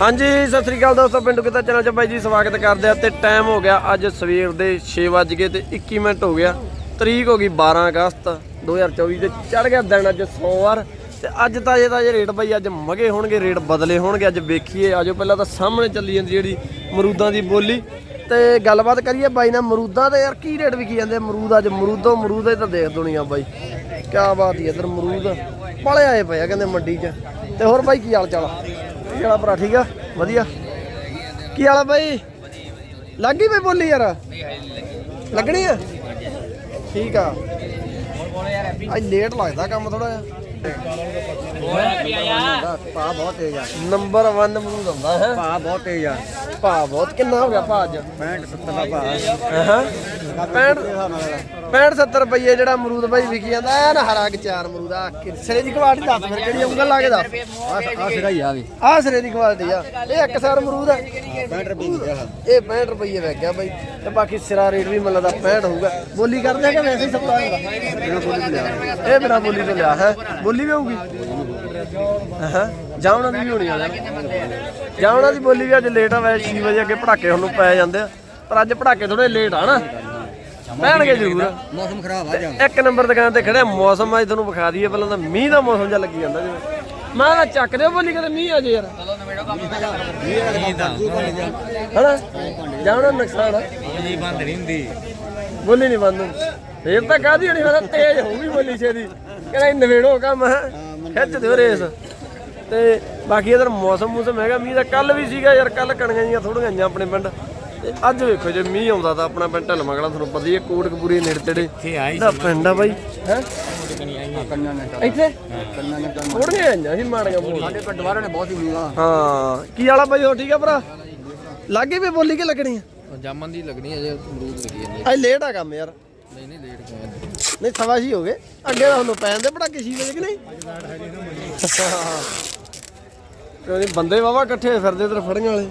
ਹਾਂਜੀ, ਸਤਿ ਸ੍ਰੀ ਅਕਾਲ ਦੋਸਤੋ, ਪਿੰਡੂ ਕਿਤਾ ਚੈਨਲ 'ਚ ਬਾਈ ਜੀ ਸਵਾਗਤ ਕਰਦੇ ਆ ਤੇ ਟਾਈਮ ਹੋ ਗਿਆ ਅੱਜ ਸਵੇਰ ਦੇ 6 ਵੱਜ ਗਏ ਤੇ 21 ਮਿੰਟ ਹੋ ਗਿਆ। ਤਰੀਕ ਹੋ ਗਈ 12 ਅਗਸਤ 2024 ਤੇ ਚੜ ਗਿਆ ਦਿਨ ਅੱਜ ਸੋਮਵਾਰ ਤੇ ਅੱਜ ਤਾਂ ਇਹ ਤਾਂ ਇਹ ਰੇਟ ਬਾਈ, ਅੱਜ ਮਗੇ ਹੋਣਗੇ, ਰੇਟ ਬਦਲੇ ਹੋਣਗੇ, ਅੱਜ ਵੇਖੀਏ, ਆਜੋ ਪਹਿਲਾਂ ਤਾਂ ਸਾਹਮਣੇ ਚੱਲੀ ਜਾਂਦੀ ਜਿਹੜੀ ਮਰੂਦਾਂ ਦੀ ਬੋਲੀ। ਤੇ ਗੱਲਬਾਤ ਕਰੀਏ ਬਾਈ ਨਾਲ, ਮਰੂਦਾਂ ਤੇ ਯਾਰ ਕੀ ਰੇਟ ਵਿਕੀ ਜਾਂਦੇ? ਮਰੂਦ ਅੱਜ ਮਰੂਦੋਂ, ਮਰੂਦ ਇਹ ਤਾਂ ਦੇਖ ਦੁਨੀਆ ਬਾਈ। ਕਿਆ ਬਾਤ ਹੀ ਇਧਰ ਮਰੂਦ ਬੜੇ ਆਏ ਪਏ ਆ ਕਹਿੰਦੇ ਮੰਡੀ 'ਚ। ਤੇ ਹੋਰ ਬਾਈ ਕੀ ਹਾਲ ਚਾਲ ਆ ਕੀ ਭਰਾ, ਠੀਕ ਆ? ਵਧੀਆ? ਕੀ ਹਾਲ ਆ ਬਾਈ? ਲੱਗੀ ਬਈ ਬੋਲੀ ਯਾਰ? ਲੱਗਣੀ ਆ? ਠੀਕ ਆ। ਅੱਜ ਲੇਟ ਲੱਗਦਾ ਕੰਮ ਥੋੜਾ ਜਿਹਾ। ਪਾ ਬਹੁਤ ਤੇਜ਼ ਆ ਨੰਬਰ 1 ਮਰੂਦ ਆਉਂਦਾ ਹੈ। ਪਾ ਬਹੁਤ ਤੇਜ਼ ਆ ਭਾ ਬਹੁਤ ਕਿੰਨਾ ਹੋ ਗਿਆ ਭਾ ਅੱਜ? 65 70 ਦਾ ਪਾ। ਹਾਂ। 65 65 70 ਰੁਪਏ ਜਿਹੜਾ ਅਮਰੂਦ ਬਾਈ ਵਿਕੀ ਜਾਂਦਾ ਐ ਨਾ ਹਰਾ ਕਿ ਚਾਰ ਅਮਰੂਦ ਆ। ਸਿਰੇ ਦੀ ਕੁਆਲਿਟੀ ਦੱਸ ਫਿਰ ਕਿਹੜੀ ਉਂਗਲ ਲਾ ਕੇ ਦੱਸ। ਆ ਸਿਰਾ ਹੀ ਆ ਵੀ। ਆਹ ਸਿਰੇ ਦੀ ਕੁਆਲਿਟੀ ਆ। ਇਹ ਇੱਕ ਸਾਰ ਅਮਰੂਦ ਆ। 65 ਰੁਪਏ ਦੀ ਆ। ਇਹ 65 ਰੁਪਏ ਵਗ ਗਿਆ ਬਾਈ। ਤੇ ਬਾਕੀ ਸਿਰਾ ਰੇਟ ਵੀ ਮੈਨੂੰ ਲੱਗਦਾ 65 ਹੋਊਗਾ। ਬੋਲੀ ਕਰਦੇ ਆ ਕਿ ਵੈਸੇ ਹੀ ਸਸਤਾ ਹੁੰਦਾ ਇਹ ਬਿਨਾ ਬੋਲੀ ਤੋਂ ਲਿਆ ਹੈ। ਬੋਲੀ ਵੀ ਹੋਊਗੀ ਹਾਂ। ਜਾਵਣਾ ਦੀ ਵੀ ਹੋਣੀ ਆ ਜਾਵਣਾ ਦੀ ਬੋਲੀ ਵੀ ਅੱਜ ਲੇਟ ਆ ਵੈਸੇ 6 ਵਜੇ ਅੱਗੇ ਪੜਾਕੇ ਹੁਣ ਪੈ ਜਾਂਦੇ ਆ। ਪਰ ਅੱਜ ਪੜਾਕੇ ਥੋੜੇ ਲੇਟ ਆ ਨਾ। ਪੈਣਗੇ ਜ਼ਰੂਰ। ਮੌਸਮ ਖਰਾਬ ਆ ਜਾਂ? ਇੱਕ ਨੰਬਰ ਦੁਕਾਨ ਤੇ ਖੜੇ ਆ, ਮੌਸਮ ਅੱਜ ਤੁਹਾਨੂੰ ਵਿਖਾ ਦਈਏ ਪਹਿਲਾਂ ਤਾਂ ਮੀਂਹ ਦਾ ਮੌਸਮ ਜਿਹਾ ਲੱਗੀ ਜਾਂਦਾ ਜਿਵੇਂ। ਮੈਂ ਨਾ ਚੱਕ ਦਿਓ ਬੋਲੀ ਕਦੇ ਮੀਂਹ ਆ ਜੇ ਯਾਰ। ਹਣਾ ਜਾਵਣਾ ਨੁਕਸਾਨ ਆ। ਜੀ ਬੰਦ ਨਹੀਂ ਹੁੰਦੀ ਬੋਲੀ ਨਹੀਂ ਬੰਦ ਹੁੰਦੀ। ਫੇਰ ਤਾਂ ਕਾਦੀ ਹੋਣੀ? ਫਿਰ ਤੇਜ਼ ਹੋਊਗੀ ਬੋਲੀ ਛੇਦੀ ਕਹਿੰਦਾ ਨਵੇੜੋ ਕੰਮ। ਹੈ ਖਿੱਚ ਦਿਓ ਰੇਸ। ਤੇ ਬਾਕੀ ਇਧਰ ਮੌਸਮ ਮੂਸਮ ਹੈਗਾ ਮੀਂਹ ਦਾ ਕੱਲ ਵੀ ਸੀਗਾ ਯਾਰ ਕੱਲ ਕਣੀਆਂ ਜੀਆਂ ਥੋੜੀਆਂ ਆਈਆਂ ਆਪਣੇ ਪਿੰਡ। ਤੇ ਅੱਜ ਵੇਖੋ ਜੇ ਮੀਂਹ ਆਉਂਦਾ ਤਾਂ ਆਪਣਾ ਪਿੰਡ ਢਲਮਗਲਾ ਤੁਹਾਨੂੰ ਪਤਾ ਹੀ ਹੈ ਕੋਟਕਪੂਰੀ ਨੇੜੇ ਤੇੜੇ। ਇੱਥੇ ਆਈ ਪਿੰਡ ਆ ਬਾਈ। ਹੈ? ਇੱਥੇ? ਥੋੜੀਆਂ ਆਈਆਂ ਸੀ ਮਾੜੀਆਂ ਮੋੜੀਆਂ। ਸਾਡੇ ਪਿੰਡ ਵਾਰਾਂ ਨੇ ਬਹੁਤ ਹੀ ਮੀਂਗਾ ਹਾਂ ਕੀ ਵਾਲਾ ਬਾਈ ਹੋ ਠੀਕ ਆ ਭਰਾ? ਲਾਗੇ ਵੀ ਬੋਲੀ ਕੇ ਲੱਗਣੀ ਆ? ਜਾਮਨ ਦੀ ਲੱਗਣੀ ਹੈ ਜੇ ਅਮਰੂਦ ਲੱਗੀ ਜਾਂਦੀ ਅੱਜ ਲੇਟ ਆ ਕੰਮ ਯਾਰ। ਨਹੀਂ ਨਹੀਂ ਲੇਟ ਕਿਉਂ ਨਹੀਂ ਸਵਾ ਛੇ ਹੋ ਗਏ। ਅੱਗੇ ਤਾਂ ਤੁਹਾਨੂੰ ਪੈ ਜਾਂਦੇ ਪੜਾਕੇ ਛੇ ਵਜੇ ਕਿ ਨਹੀਂ? ਕਿਉਂਕਿ ਬੰਦੇ ਵਾਵਾ ਇਕੱਠੇ ਹੋਏ ਫਿਰਦੇ ਇਧਰ ਫੜੀਆਂ ਵਾਲੇ।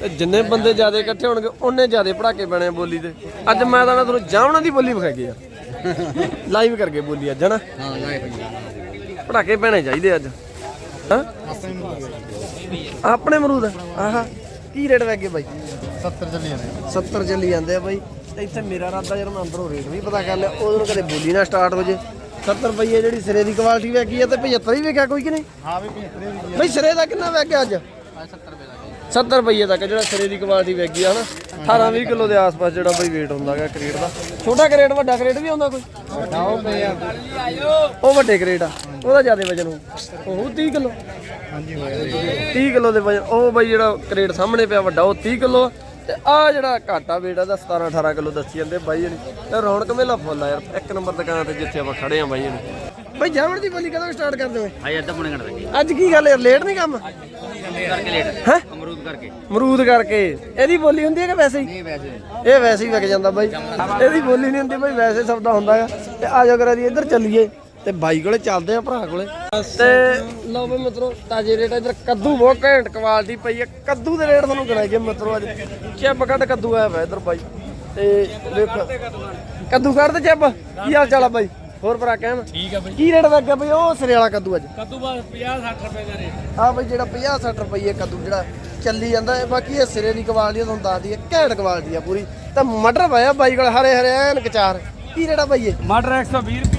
ਤੇ ਜਿੰਨੇ ਬੰਦੇ ਜ਼ਿਆਦਾ ਇਕੱਠੇ ਹੋਣਗੇ ਉਹਨੇ ਜ਼ਿਆਦਾ ਪੜਾਕੇ ਪੈਣੇ ਆ ਬੋਲੀ ਦੇ। ਅੱਜ ਮੈਂ ਤਾਂ ਨਾ ਤੁਹਾਨੂੰ ਜਾਵਣਾ ਦੀ ਬੋਲੀ ਵਿਖਾ ਗਿਆ ਲਾਈਵ ਕਰਕੇ ਬੋਲੀ ਅੱਜ ਹਨਾ? ਹਾਂ ਪੜਾਕੇ ਪੈਣੇ ਚਾਹੀਦੇ ਅੱਜ। ਹਾਂ? ਆਪਣੇ ਅਮਰੂਦ ਆਹਾ ਕੀ ਰੇਟ ਵੈਗੇ ਬਾਈ? 70 ਚੱਲੀ ਜਾਂਦੇ 70 ਚੱਲੀ ਜਾਂਦੇ ਆ ਬਾਈ। ਤੇ ਇੱਥੇ ਮੇਰਾ ਰਾਦਾ ਯਾਰ ਮੈਂ ਅੰਦਰੋਂ ਰੇਟ ਵੀ ਪਤਾ ਕਰ ਲਿਆ ਉਦੋਂ ਕਦੇ ਬੋਲੀ ਨਾ ਸਟਾਰਟ ਹੋ ਜੇ 70 ਰੁਪਏ ਜਿਹੜੀ ਸਿਰੇ ਦੀ ਕੁਆਲਿਟੀ ਵੇਖੀ ਆ ਤੇ 75 ਹੀ ਵੇਖਿਆ ਕੋਈ ਕਿ ਨਹੀਂ? ਹਾਂ ਵੀ 75 ਵੀ ਬਈ ਸਿਰੇ ਦਾ ਕਿੰਨਾ ਵੇਖਿਆ ਅੱਜ? 70 ਰੁਪਏ ਦਾ 70 ਰੁਪਏ ਤੱਕ ਜਿਹੜਾ ਸਿਰੇ ਦੀ ਕੁਆਲਿਟੀ ਵੇਖੀ ਆ ਹਨਾ। 18 20 ਕਿਲੋ ਦੇ ਆਸ-ਪਾਸ ਜਿਹੜਾ ਬਈ weight ਹੁੰਦਾ ਹੈਗਾ ਕ੍ਰੇਟ ਦਾ। ਛੋਟਾ ਕ੍ਰੇਟ ਵੱਡਾ ਕ੍ਰੇਟ ਵੀ ਆਉਂਦਾ ਕੋਈ? ਆ। ਉਹ ਵੱਡੇ ਕ੍ਰੇਟ ਆ। ਉਹਦਾ ਜ਼ਿਆਦਾ ਵਜਨ ਉਹ 30 ਕਿਲੋ? ਹਾਂਜੀ ਹੋਏ 30 ਕਿਲੋ ਦੇ ਵਜਨ ਉਹ ਬਈ ਜਿਹੜਾ ਕ੍ਰੇਟ ਸਾਹਮਣੇ ਪਿਆ ਵੱਡਾ ਉਹ 30 ਕਿਲੋ ਤੇ ਆ ਜਿਹੜਾ ਘਾਟਾ ਵੇਟ ਦਾ 17 18 ਕਿਲੋ ਦੱਸੀ ਜਾਂਦੇ ਬਾਈ ਜਣੀ ਤੇ ਰੌਣਕ ਮੇਲਾ ਫੁੱਲ ਆ ਯਾਰ ਇੱਕ ਨੰਬਰ ਦੁਕਾਨ ਤੇ ਜਿੱਥੇ ਆਪਾਂ ਖੜੇ ਆ ਬਾਈ ਜਣੀ ਬਾਈ ਜਾਵਣ ਦੀ ਬੋਲੀ ਕਦੋਂ ਸਟਾਰਟ ਕਰਦੇ ਹੋ? ਆਏ ਅੱਧਾ ਪੌਣੇ ਘੰਟੇ ਲੱਗੇ। ਅੱਜ ਕੀ ਗੱਲ ਯਾਰ ਲੇਟ ਨਹੀਂ ਕੰਮ? ਕਰਕੇ ਲੇਟ ਹੈ? ਅਮਰੂਦ ਕਰਕੇ। ਇਹਦੀ ਬੋਲੀ ਹੁੰਦੀ ਹੈ ਕਿ ਵੈਸੇ ਹੀ? ਨਹੀਂ ਵੈਸੇ ਇਹ ਵੈਸੇ ਹੀ ਵਿਕ ਜਾਂਦਾ ਬਾਈ। ਇਹਦੀ ਬੋਲੀ ਨਹੀਂ ਹੁੰਦੀ ਬਾਈ ਵੈਸੇ ਸੌਦਾ ਹੁੰਦਾ ਹੈ ਤੇ ਆ ਜਾ ਕਰਾਂ ਦੀ ਇੱਧਰ ਚੱਲੀਏ। ਤੇ ਬਾਈ ਕੋਲੇ ਚੱਲਦੇ ਆ ਭਰਾ ਕੋਲੇ। ਤੇ ਲਓ ਬਈ ਮਿੱਤਰੋ ਤਾਜੇ ਰੇਟ ਇੱਧਰ। ਕੱਦੂ ਬਹੁਤ ਘੈਂਟ ਕੁਆਲਿਟੀ ਪਈ ਹੈ ਕੱਦੂ ਦੇ ਰੇਟ ਤੁਹਾਨੂੰ ਗਿਣਾਈਏ ਮਿੱਤਰੋ ਅੱਜ। ਚਿੱਬ ਕੱਢ ਕੱਦੂ ਆਇਆ ਵਾ ਇੱਧਰ ਬਾਈ। ਤੇ ਦੇਖੋ ਕੱਦੂ ਕੱਢ ਤੇ ਚਿੱਬ। ਕੀ ਹਾਲ ਚਾਲ ਆ ਬਾਈ? ਹੋਰ ਭਰਾ ਕਹਿਣ? ਠੀਕ ਆ ਬਈ। ਕੀ ਰੇਟ ਲੱਗਿਆ ਬਈ? ਉਹ ਸਿਰੇ ਵਾਲਾ ਕੱਦੂ ਅੱਜ। ਕੱਦੂ ਬਾਅਦ 50 60 ਰੁਪਏ ਦਾ ਰੇਟ। ਆ ਬਈ ਜਿਹੜਾ 50 60 ਰੁਪਏ ਕੱਦੂ ਜਿਹੜਾ ਚੱਲੀ ਜਾਂਦਾ ਹੈ। ਬਾਕੀ ਇਹ ਸਿਰੇ ਦੀ ਕੁਆਲਿਟੀ ਤੁਹਾਨੂੰ ਦੱਸਦੀ ਹੈ ਘੈਂਟ ਕੁਆਲਿਟੀ ਆ ਪੂਰੀ। ਤਾਂ ਮਟਰ ਪਾਇਆ ਬਾਈ ਕੋਲ ਹਰੇ ਹਰੇ ਐਨ ਕਚਾਰ ਕੀ ਰੇਟ ਆ ਬਾਈ ਇਹ? ਮਟਰ 120 ਰੁਪਏ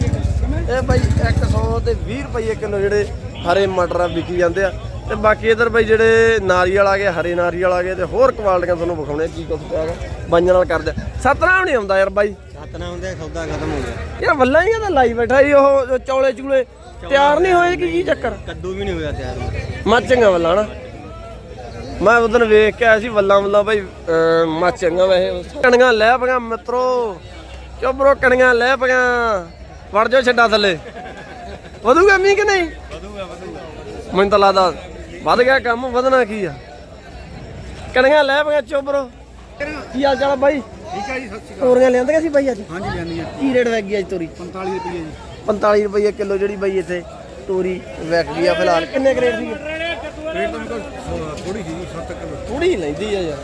ਇਹ ਬਾਈ 100 ਤੇ 20 ਰੁਪਏ ਕਿਲੋ ਜਿਹੜੇ ਹਰੇ ਮਟਰ ਆ ਵਿਕੀ ਜਾਂਦੇ ਆ। ਤੇ ਬਾਕੀ ਇਧਰ ਬਾਈ ਜਿਹੜੇ ਨਾਰੀਅਲ ਆ ਗਏ ਹਰੇ ਨਾਰੀਅਲ ਆ ਗਏ ਤੇ ਹੋਰ ਕੁਆਲਿਟੀਆਂ ਤੁਹਾਨੂੰ ਵਿਖਾਉਣੇ ਕੀ ਕੁਝ ਪਿਆ ਹੈਗਾ। ਬਾਈਆਂ ਨਾਲ ਕਰਦੇ। ਸਤਨਾਮ ਨਹੀਂ ਆਉਂਦਾ ਯਾਰ ਬਾਈ। ਸਤਨਾ ਹੁੰਦੇ ਸੌਦਾ ਖਤਮ ਹੋ ਗਿਆ। ਯਾਰ ਵੱਲਾਂ ਹੀ ਤਾਂ ਲਾਈ ਬੈਠਾ ਜੀ ਉਹ ਚੌਲੇ ਚੂਲੇ। ਤਿਆਰ ਨਹੀਂ ਹੋਏ ਕਿ ਕੀ ਚੱਕਰ? ਕੱਦੂ ਵੀ ਨਹੀਂ ਹੋਇਆ ਤਿਆਰ ਮਾਚੰਗਾ ਵੱਲਾਂ ਨਾ ਮੈਂ ਉਦੋਂ ਵੇਖ ਕੇ ਆਇਆ ਸੀ ਵੱਲਾਂ ਵੱਲਾਂ ਭਾਈ ਮਾਚੰਗਾ ਵੈਸੇ। ਕਣੀਆਂ ਲੈ ਪਗਾ ਮਿੱਤਰੋ। ਚੋਬਰੋ ਕਣੀਆਂ ਲੈ ਪਗਾ ਵੜ ਜਾਓ ਛੱਡਾ ਥੱਲੇ। ਵਧੂਗਾ ਮੀਂਹ ਕਿ ਨਹੀਂ? ਵਧੂਗਾ ਵਧੂਗਾ ਮੈਨੂੰ ਤਾਂ ਲੱਗਦਾ ਵੱਧ ਗਿਆ ਕੰਮ ਵਧਣਾ ਕੀ ਆ? ਕਣੀਆਂ ਲੈ ਪਗਾ ਚੋਬਰੋ ਕੀ ਹਾਲ ਚਾਲ ਆ ਬਾਈ? ਠੀਕ ਹੈ ਜੀ ਸਤਿ ਸ਼੍ਰੀ ਤੋਰੀਆਂ ਲਿਆਂਦੀਆਂ ਸੀ ਬਾਈ ਅੱਜ? ਅਕਾਲ ਹਾਂਜੀ ਹੈ ਕੀ ਰੇਟ ਵਗ ਗਈ ਅੱਜ ਤੋਰੀ? 45 ਰੁਪਏ ਜੀ। 45 ਰੁਪਏ ਕਿਲੋ ਜਿਹੜੀ ਬਾਈ ਇੱਥੇ ਤੋਰੀ ਵਗ ਗਈ ਆ ਫਿਲਹਾਲ। ਕਿੰਨੇ ਕਰੇਟ ਦੀ ਰੇਟ ਤਾਂ ਮੇਰੇ ਕੋਲ ਥੋੜੀ ਜੀ 7 ਕਿਲੋ। ਥੋੜੀ ਲੈਂਦੀ ਆ ਯਾਰ।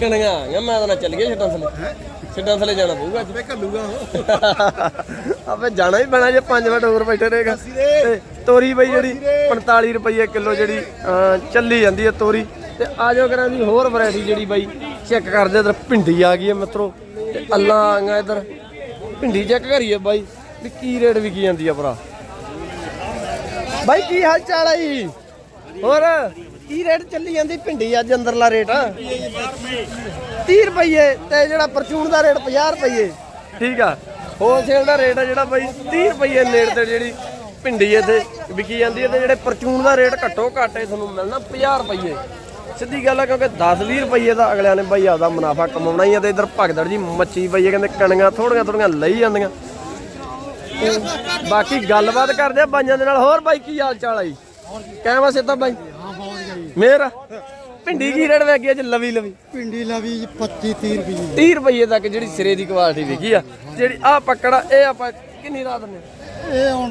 ਕਣੀਆਂ ਆ ਮੈਂ ਤਾਂ ਚੱਲ ਗਿਆ ਛੱਡਾਂ ਥੱਲੇ। ਛੱਡਾਂ ਥੱਲੇ ਜਾਣਾ ਪਊਗਾ ਅੱਜ। ਮੈਂ ਘੱਲੂਗਾ ਆਪੇ ਜਾਣਾ ਹੀ ਪੈਣਾ ਜੇ 5 ਮਿੰਟ ਹੋਰ ਬੈਠੇ ਰਹੇਗਾ। ਤੇ ਤੋਰੀ ਬਈ ਜਿਹੜੀ 45 ਰੁਪਏ ਕਿਲੋ ਜਿਹੜੀ ਚੱਲੀ ਜਾਂਦੀ ਹੈ ਤੋਰੀ। ਤੇ ਆ ਜਾਓ ਕਰਾਂ ਦੀ ਹੋਰ ਵੈਰਾਈਟੀ ਜਿਹੜੀ ਬਾਈ ਚੈੱਕ ਕਰਦੇ ਇਧਰ ਭਿੰਡੀ ਆ ਗਈ ਹੈ ਮਿੱਤਰੋ। ਤੇ ਅੱਲਾ ਆ ਗਿਆ ਇਧਰ। ਭਿੰਡੀ ਚੈੱਕ ਕਰੀਏ ਬਾਈ ਵੀ ਕੀ ਰੇਟ ਵਿਕੀ ਜਾਂਦੀ ਆ ਭਰਾ। ਬਾਈ ਕੀ ਹਾਲ ਚਾਲ ਆ ਜੀ? ਹੋਰ? ਕੀ ਰੇਟ ਚੱਲੀ ਜਾਂਦੀ ਭਿੰਡੀ ਅੱਜ ਅੰਦਰਲਾ ਰੇਟ? 30 ਰੁਪਏ ਤੇ ਜਿਹੜਾ ਪਰਚੂਨ ਦਾ ਰੇਟ 50 ਰੁਪਏ ਠੀਕ ਆ। ਹੋਲਸੇਲ ਦਾ ਰੇਟ ਆ ਜਿਹੜਾ ਬਾਈ 30 ਰੁਪਏ ਨੇੜ ਤੇ ਜਿਹੜੀ ਭਿੰਡੀ ਇੱਥੇ ਵਿਕੀ ਜਾਂਦੀ ਹੈ ਤੇ ਜਿਹੜੇ ਪਰਚੂਨ ਦਾ ਰੇਟ ਘੱਟੋ ਘੱਟ ਇਹ ਤੁਹਾਨੂੰ ਮਿਲਣਾ 50 ਰੁਪਏ ਸਿੱਧੀ ਗੱਲ ਆ ਕਿਉਂਕਿ 10-20 ਰੁਪਏ ਦਾ ਅਗਲਿਆਂ ਨੇ ਬਾਈ ਆਪਦਾ ਮੁਨਾਫਾ ਕਮਾਉਣਾ ਹੀ ਆ ਤੇ ਇਧਰ ਭਗਦੜ ਜੀ ਮੱਛੀ ਪਈ ਹੈ ਕਹਿੰਦੇ ਕਣੀਆਂ ਥੋੜੀਆਂ ਥੋੜੀਆਂ ਲਈ ਜਾਂਦੀਆਂ। ਤੇ ਬਾਕੀ ਗੱਲਬਾਤ ਕਰਦੇ ਆ ਬਾਈਆਂ ਦੇ ਨਾਲ। ਹੋਰ ਬਾਈ ਕੀ ਹਾਲ ਚਾਲ ਆ ਜੀ? ਕਹਿਵਾ ਸਿੱਧਾ ਬਾਈ। ਮੇਰਾ? ਭਿੰਡੀ ਕੀ ਰੇਟ ਵੇਗੀ ਅੱਜ ਲਵੀ ਲਵੀ? ਪਿੰਡੀ ਲਵੀ 25 30 ਰੁਪਏ 30 ਰੁਪਏ ਤੱਕ ਜਿਹੜੀ ਸਿਰੇ ਦੀ ਕੁਆਲਿਟੀ ਵਿਕੀ ਆ ਜਿਹੜੀ ਆ ਪਕੜਾ ਇਹ ਆਪਾਂ ਕਿੰਨੀ ਰਾਤ ਨੇ? ਇਹ ਹੁਣ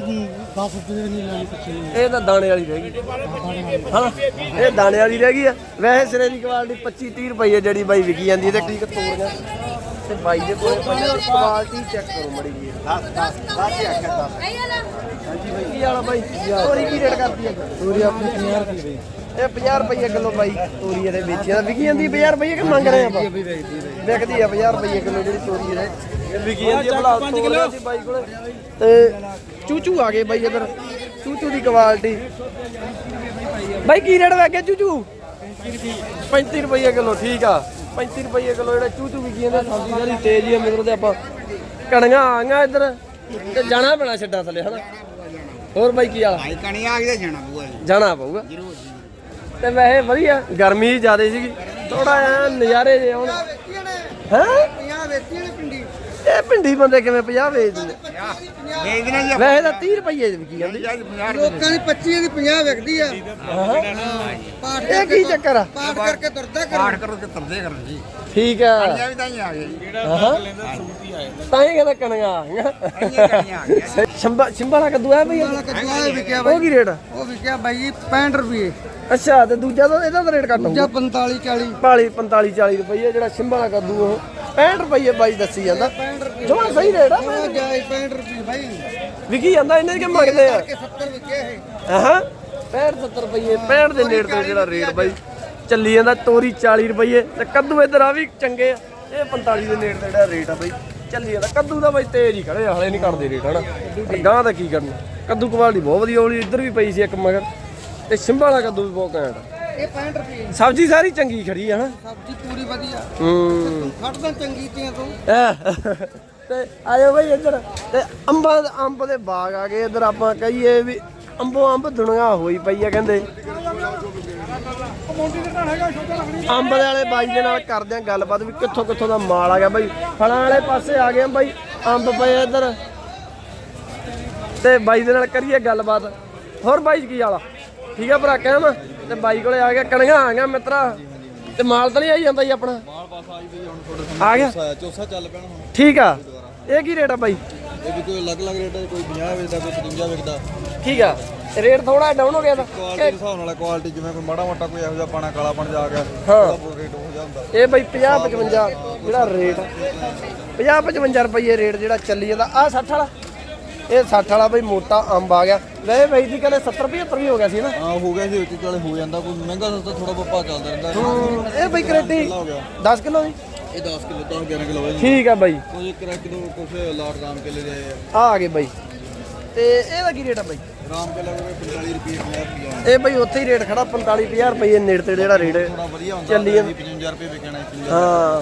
10 ਰੁਪਏ ਨਹੀਂ ਲੈਣੀ ਪਿੱਛੇ ਇਹ ਤਾਂ ਦਾਣੇ ਵਾਲੀ ਰਹਿ ਗਈ। ਹਾਂ ਇਹ ਦਾਣੇ ਵਾਲੀ ਰਹਿ ਗਈ ਆ। ਵੈਸੇ ਸਿਰੇ ਦੀ ਕੁਆਲਿਟੀ 25 30 ਰੁਪਏ ਜਿਹੜੀ ਬਾਈ ਵਿਕੀ ਜਾਂਦੀ ਹੈ ਤੇ ਕੀ ਤੋੜੀਆਂ। ਤੇ ਬਾਈ ਦੇ ਕੋਲੇ ਤੇ ਕੁਆਲਿਟੀ ਚੈੱਕ ਕਰੋ ਮੜੀ ਜੀ 10 10 10 ਹੀ ਆਖਿਆ 10 ਹਾਂਜੀ ਬਾਈ ਕੀ ਆ ਬਾਈ? ਤੋਰੀ ਕੀ ਰੇਟ ਕਰਦੀ ਹੈ ਤੋਰੀ ਆਪਣੀ 50 ਰੁਪਏ ਇਹ 50 ਰੁਪਏ ਕਿਲੋ ਬਾਈ ਤੋਰੀ ਇਹਦੇ ਵੇਚੀ ਆ। ਵਿਕੀ ਜਾਂਦੀ 50 ਰੁਪਏ ਕਿ ਮੰਗ ਰਹੇ ਆਪਾਂ? ਵਿਕਦੀ ਆ 50 ਰੁਪਏ ਕਿਲੋ ਜਿਹੜੀ ਤੋਰੀ ਇਹਦੇ। ਵਿਕੀ ਜਾਂਦੀ ਆ ਭਲਾ 5 ਕਿਲੋ? ਸੀ ਬਾਈ ਕੋਲੇ। ਤੇ ਚੂਚੂ ਆ ਗਏ ਬਾਈ ਇਧਰ। ਚੂਚੂ ਦੀ ਕੁਆਲਿਟੀ। ਬਾਈ ਕੀ ਰੇਟ ਵੇਗੇ ਚੂਚੂ? 35 ਰੁਪਏ ਕਿਲੋ ਠੀਕ ਆ। 35 ਰੁਪਏ ਕਿਲੋ ਜਿਹੜਾ ਚੂਚੂ ਵਿਕੀ ਜਾਂਦੇ ਸਬਜ਼ੀ ਸਾਰੀ ਤੇਜ਼ ਹੀ ਆ ਮੇਰੇ ਤੇ ਆਪਾਂ ਕਣੀਆਂ ਆਈਆਂ ਇਧਰ। ਤੇ ਜਾਣਾ ਪੈਣਾ ਛੱਡਾਂ ਥੱਲੇ ਹਨਾ? ਹੋਰ ਬਾਈ ਕੀ ਹਾਲ ਭਾਈ ਕਣੀ ਆ ਗਈ ਜਾਣਾ ਬੂਆ ਜਾਣਾ ਪਊਗਾ। ਤੇ ਵੈਸੇ ਵਧੀਆ। ਗਰਮੀ ਜ਼ਿਆਦੇ ਸੀਗੀ। ਥੋੜਾ ਜਿਹਾ ਨਜ਼ਾਰੇ ਜੇ ਆਉਣ। ਹੈ? 50 ਵੇਚੀ ਨੇ ਪਿੰਡੀ ਇਹ ਭਿੰਡੀ ਬੰਦੇ ਕਿਵੇਂ 50 ਵੇਚਦੇ ਵੇਚਦੇ ਜੀ ਵੈਸੇ ਤਾਂ 30 ਰੁਪਏ ਦੀ ਵਿਕੀ ਜਾਂਦੀ। ਲੋਕਾਂ ਦੀ 25 ਦੀ 50 ਵਿਕਦੀ ਆ। ਪਾਠ ਇਹ ਕੀ ਚੱਕਰ ਆ? ਪਾਠ ਕਰਕੇ ਤੁਰਦਾ ਕਰ। ਪਾਠ ਕਰੋ ਤੇ ਤੁਰਦੇ ਕਰ ਜੀ। ਠੀਕ ਆ। ਵੀ ਤਾਂ ਹੀ ਆ ਗਏ ਜੀ। ਹਾਂ ਤਾਂ ਹੀ ਕਹਿੰਦਾ ਕਣੀਆਂ ਆ ਗਈਆਂ। ਕਣੀਆਂ ਆ ਗਈਆਂ ਸ਼ੰਬਾ ਸ਼ੰਬਾ ਦਾ ਕੱਦੂ ਆ ਭਈ ਵਾਲਾ ਕੱਦੂ ਆ ਵਿਕਿਆ ਉਹ ਕੀ ਰੇਟ ਆ? ਉਹ ਵਿਕਿਆ ਬਾਈ ਜੀ 65 ਰੁਪਏ ਅੱਛਾ ਤੇ ਦੂਜਾ ਤਾਂ ਇਹਦਾ ਰੇਟ ਘੱਟ ਹੋਊਗਾ। ਜਾਂ 45 40 ਪਾਲੀ 45 40 ਰੁਪਏ ਜਿਹੜਾ ਸ਼ਿੰਬਾ ਦਾ ਕੱਦੂ ਉਹ। 65 ਰੁਪਏ ਬਾਈ ਦੱਸੀ ਜਾਂਦਾ। ਜਮਾ ਸਹੀ ਰੇਟ ਆ ਉਹ ਜਾਈ 65 ਰੁਪਏ ਬਾਈ। ਵਿਕੀ ਜਾਂਦਾ ਇਹਨੇ ਕਿ ਮੰਗਦੇ ਆ। ਕਿ 70 ਵਿਕਿਆ ਇਹ। ਹਾਂ 65 70 ਰੁਪਏ 65 ਦੇ ਨੇੜੇ ਤੇ ਜਿਹੜਾ ਰੇਟ ਬਾਈ। ਚੱਲੀ ਜਾਂਦਾ ਤੋਰੀ 40 ਰੁਪਏ ਤੇ ਕੱਦੂ ਇਧਰ ਆ ਵੀ ਚੰਗੇ ਆ। ਇਹ 45 ਦੇ ਨੇੜੇ ਤੇ ਜਿਹੜਾ ਰੇਟ ਆ ਬਾਈ। ਚੱਲੀ ਜਾਂਦਾ। ਕੱਦੂ ਦਾ ਬਾਈ ਤੇਜ਼ ਹੀ ਖੜੇ ਹਲੇ ਨਹੀਂ ਕਰਦੇ ਰੇਟ ਹਨਾ? ਗਾਂ ਦਾ ਕੀ ਕਰਨਾ? ਕੱਦੂ ਕੁਆਲਿਟੀ ਬਹੁਤ ਵਧੀਆ ਹੋਲੀ ਇੱਧਰ ਵੀ ਪਈ ਸੀ ਇੱਕ ਮਗਰ। ਤੇ ਸਿੰਬਾ ਵਾਲਾ ਕੱਦੂ ਵੀ ਬਹੁਤ ਘੈਂਟ ਆ। ਇਹ 65 ਰੁਪਏ ਸਬਜ਼ੀ ਸਾਰੀ ਚੰਗੀ ਖੜੀ ਆ ਹਨਾ। ਸਬਜ਼ੀ ਪੂਰੀ ਵਧੀਆ। ਹੂੰ। ਖੜਦਾ ਚੰਗੀ ਤੀਆਂ ਤੋਂ। ਐ, ਤੇ ਆਇਓ ਬਈ ਇੱਧਰ। ਤੇ ਅੰਬਾਂ ਦੇ ਅੰਬ ਦੇ ਬਾਗ ਆ ਗਏ। ਇੱਧਰ ਆਪਾਂ ਕਹੀਏ ਵੀ ਅੰਬੋ ਅੰਬ ਦੁਨੀਆ ਹੋਈ ਪਈ ਆ ਕਹਿੰਦੇ। ਅੰਬ ਦੇ ਵਾਲੇ ਬਾਈ ਦੇ ਨਾਲ ਕਰਦੇ ਆ ਗੱਲਬਾਤ ਵੀ ਕਿੱਥੋਂ ਕਿੱਥੋਂ ਦਾ ਮਾਲ ਆ ਗਿਆ ਬਾਈ। ਫਲਾਂ ਵਾਲੇ ਪਾਸੇ ਆ ਗਏ ਆ ਬਾਈ ਅੰਬ ਪਏ ਆ ਇੱਧਰ। ਤੇ ਬਾਈ ਦੇ ਨਾਲ ਕਰੀਏ ਗੱਲਬਾਤ। ਹੋਰ ਬਾਈ ਜੀ ਕੀ ਹਾਲ ਆ? ਠੀਕ ਆ ਭਰਾ ਕਹਿਮ? ਤੇ ਬਾਈ ਕੋਲੇ ਆ ਗਿਆ ਕਣੀਆਂ ਆ ਗਿਆ ਮਿੱਤਰਾ। ਤੇ ਮਾਲ ਤਾਂ ਨਹੀਂ ਆਈ ਜਾਂਦਾ ਜੀ ਆਪਣਾ? ਮਾਲ ਪਾਸ ਆਈ ਵੀ ਹੁਣ ਤੁਹਾਡੇ ਆ ਗਿਆ? ਚੌਸਾ ਚੱਲ ਪੈਣਾ ਹੁਣ। ਠੀਕ ਆ। ਇਹ ਕੀ ਰੇਟ ਆ ਬਾਈ? ਇਹ ਵੀ ਕੋਈ ਅਲੱਗ-ਅਲੱਗ ਰੇਟ ਹੈ ਕੋਈ 50 ਵੇਚਦਾ ਕੋਈ 55 ਵੇਚਦਾ। ਠੀਕ ਆ। ਰੇਟ ਥੋੜਾ ਡਾਊਨ ਹੋ ਗਿਆ ਤਾਂ। ਕੁਆਲਿਟੀ ਦੇ ਹਿਸਾਬ ਨਾਲ ਕੁਆਲਿਟੀ ਜਿਵੇਂ ਕੋਈ ਮਾੜਾ ਮੋਟਾ ਕੋਈ ਇਹੋ ਜਿਹਾ ਪਾਣਾ ਕਾਲਾ ਬਣ ਜਾ ਗਿਆ ਹਾਂ। ਉਹਦਾ ਬਹੁਤ ਰੇਟ ਹੋ ਜਾਂਦਾ। ਇਹ ਬਾਈ 50 55 ਜਿਹੜਾ ਰੇਟ 50 55 ਰੁਪਏ ਰੇਟ ਜਿਹੜਾ ਚੱਲੀ ਜਾਂਦਾ। ਆ 60 ਵਾਲਾ। ਇਹ 60 ਵਾਲਾ ਬਾਈ ਮੋਟਾ ਅੰਬ ਆ ਗਿਆ। ਵੈਸੇ ਬਾਈ ਦੀ ਕਹਿੰਦੇ 70 75 ਵੀ ਹੋ ਗਿਆ ਸੀ ਨਾ। ਹਾਂ ਹੋ ਗਿਆ ਸੀ ਵਿੱਚ ਵਾਲੇ ਹੋ ਜਾਂਦਾ ਕੋਈ ਮਹਿੰਗਾ ਸਸਤਾ ਥੋੜਾ ਬੱਪਾ ਚੱਲਦਾ ਰਹਿੰਦਾ। ਹੂੰ, ਇਹ ਬਾਈ ਕਰੇਟੀ ਹੋ ਗਿਆ? 10 ਕਿਲੋ ਦੀ ਇਹ 10 ਕਿਲੋ 10 11 ਕਿਲੋ ਹੈ ਜੀ। ਠੀਕ ਆ ਬਾਈ। ਕੋਈ ਇੱਕ ਦੋ ਕੁਛ ਲਾਟ ਰਾਮ ਕੇ ਲੈ ਦੇ ਆ। ਆ ਗਏ ਬਾਈ। ਤੇ ਇਹਦਾ ਕੀ ਰੇਟ ਆ ਬਾਈ? ਰਾਮ ਕੇ ਲਗੇ 45 ਰੁਪਏ 50 ਰੁਪਏ ਇਹ ਬਾਈ ਉੱਥੇ ਹੀ ਰੇਟ ਖੜਾ 45 50 ਰੁਪਏ ਨੇੜੇ ਤੇ ਜਿਹੜਾ ਰੇਟ ਥੋੜਾ ਵਧੀਆ ਹੁੰਦਾ ਚੱਲੀ ਜਾਂਦਾ। 55 ਰੁਪਏ ਵਿਕਣਾ 55 ਹਾਂ।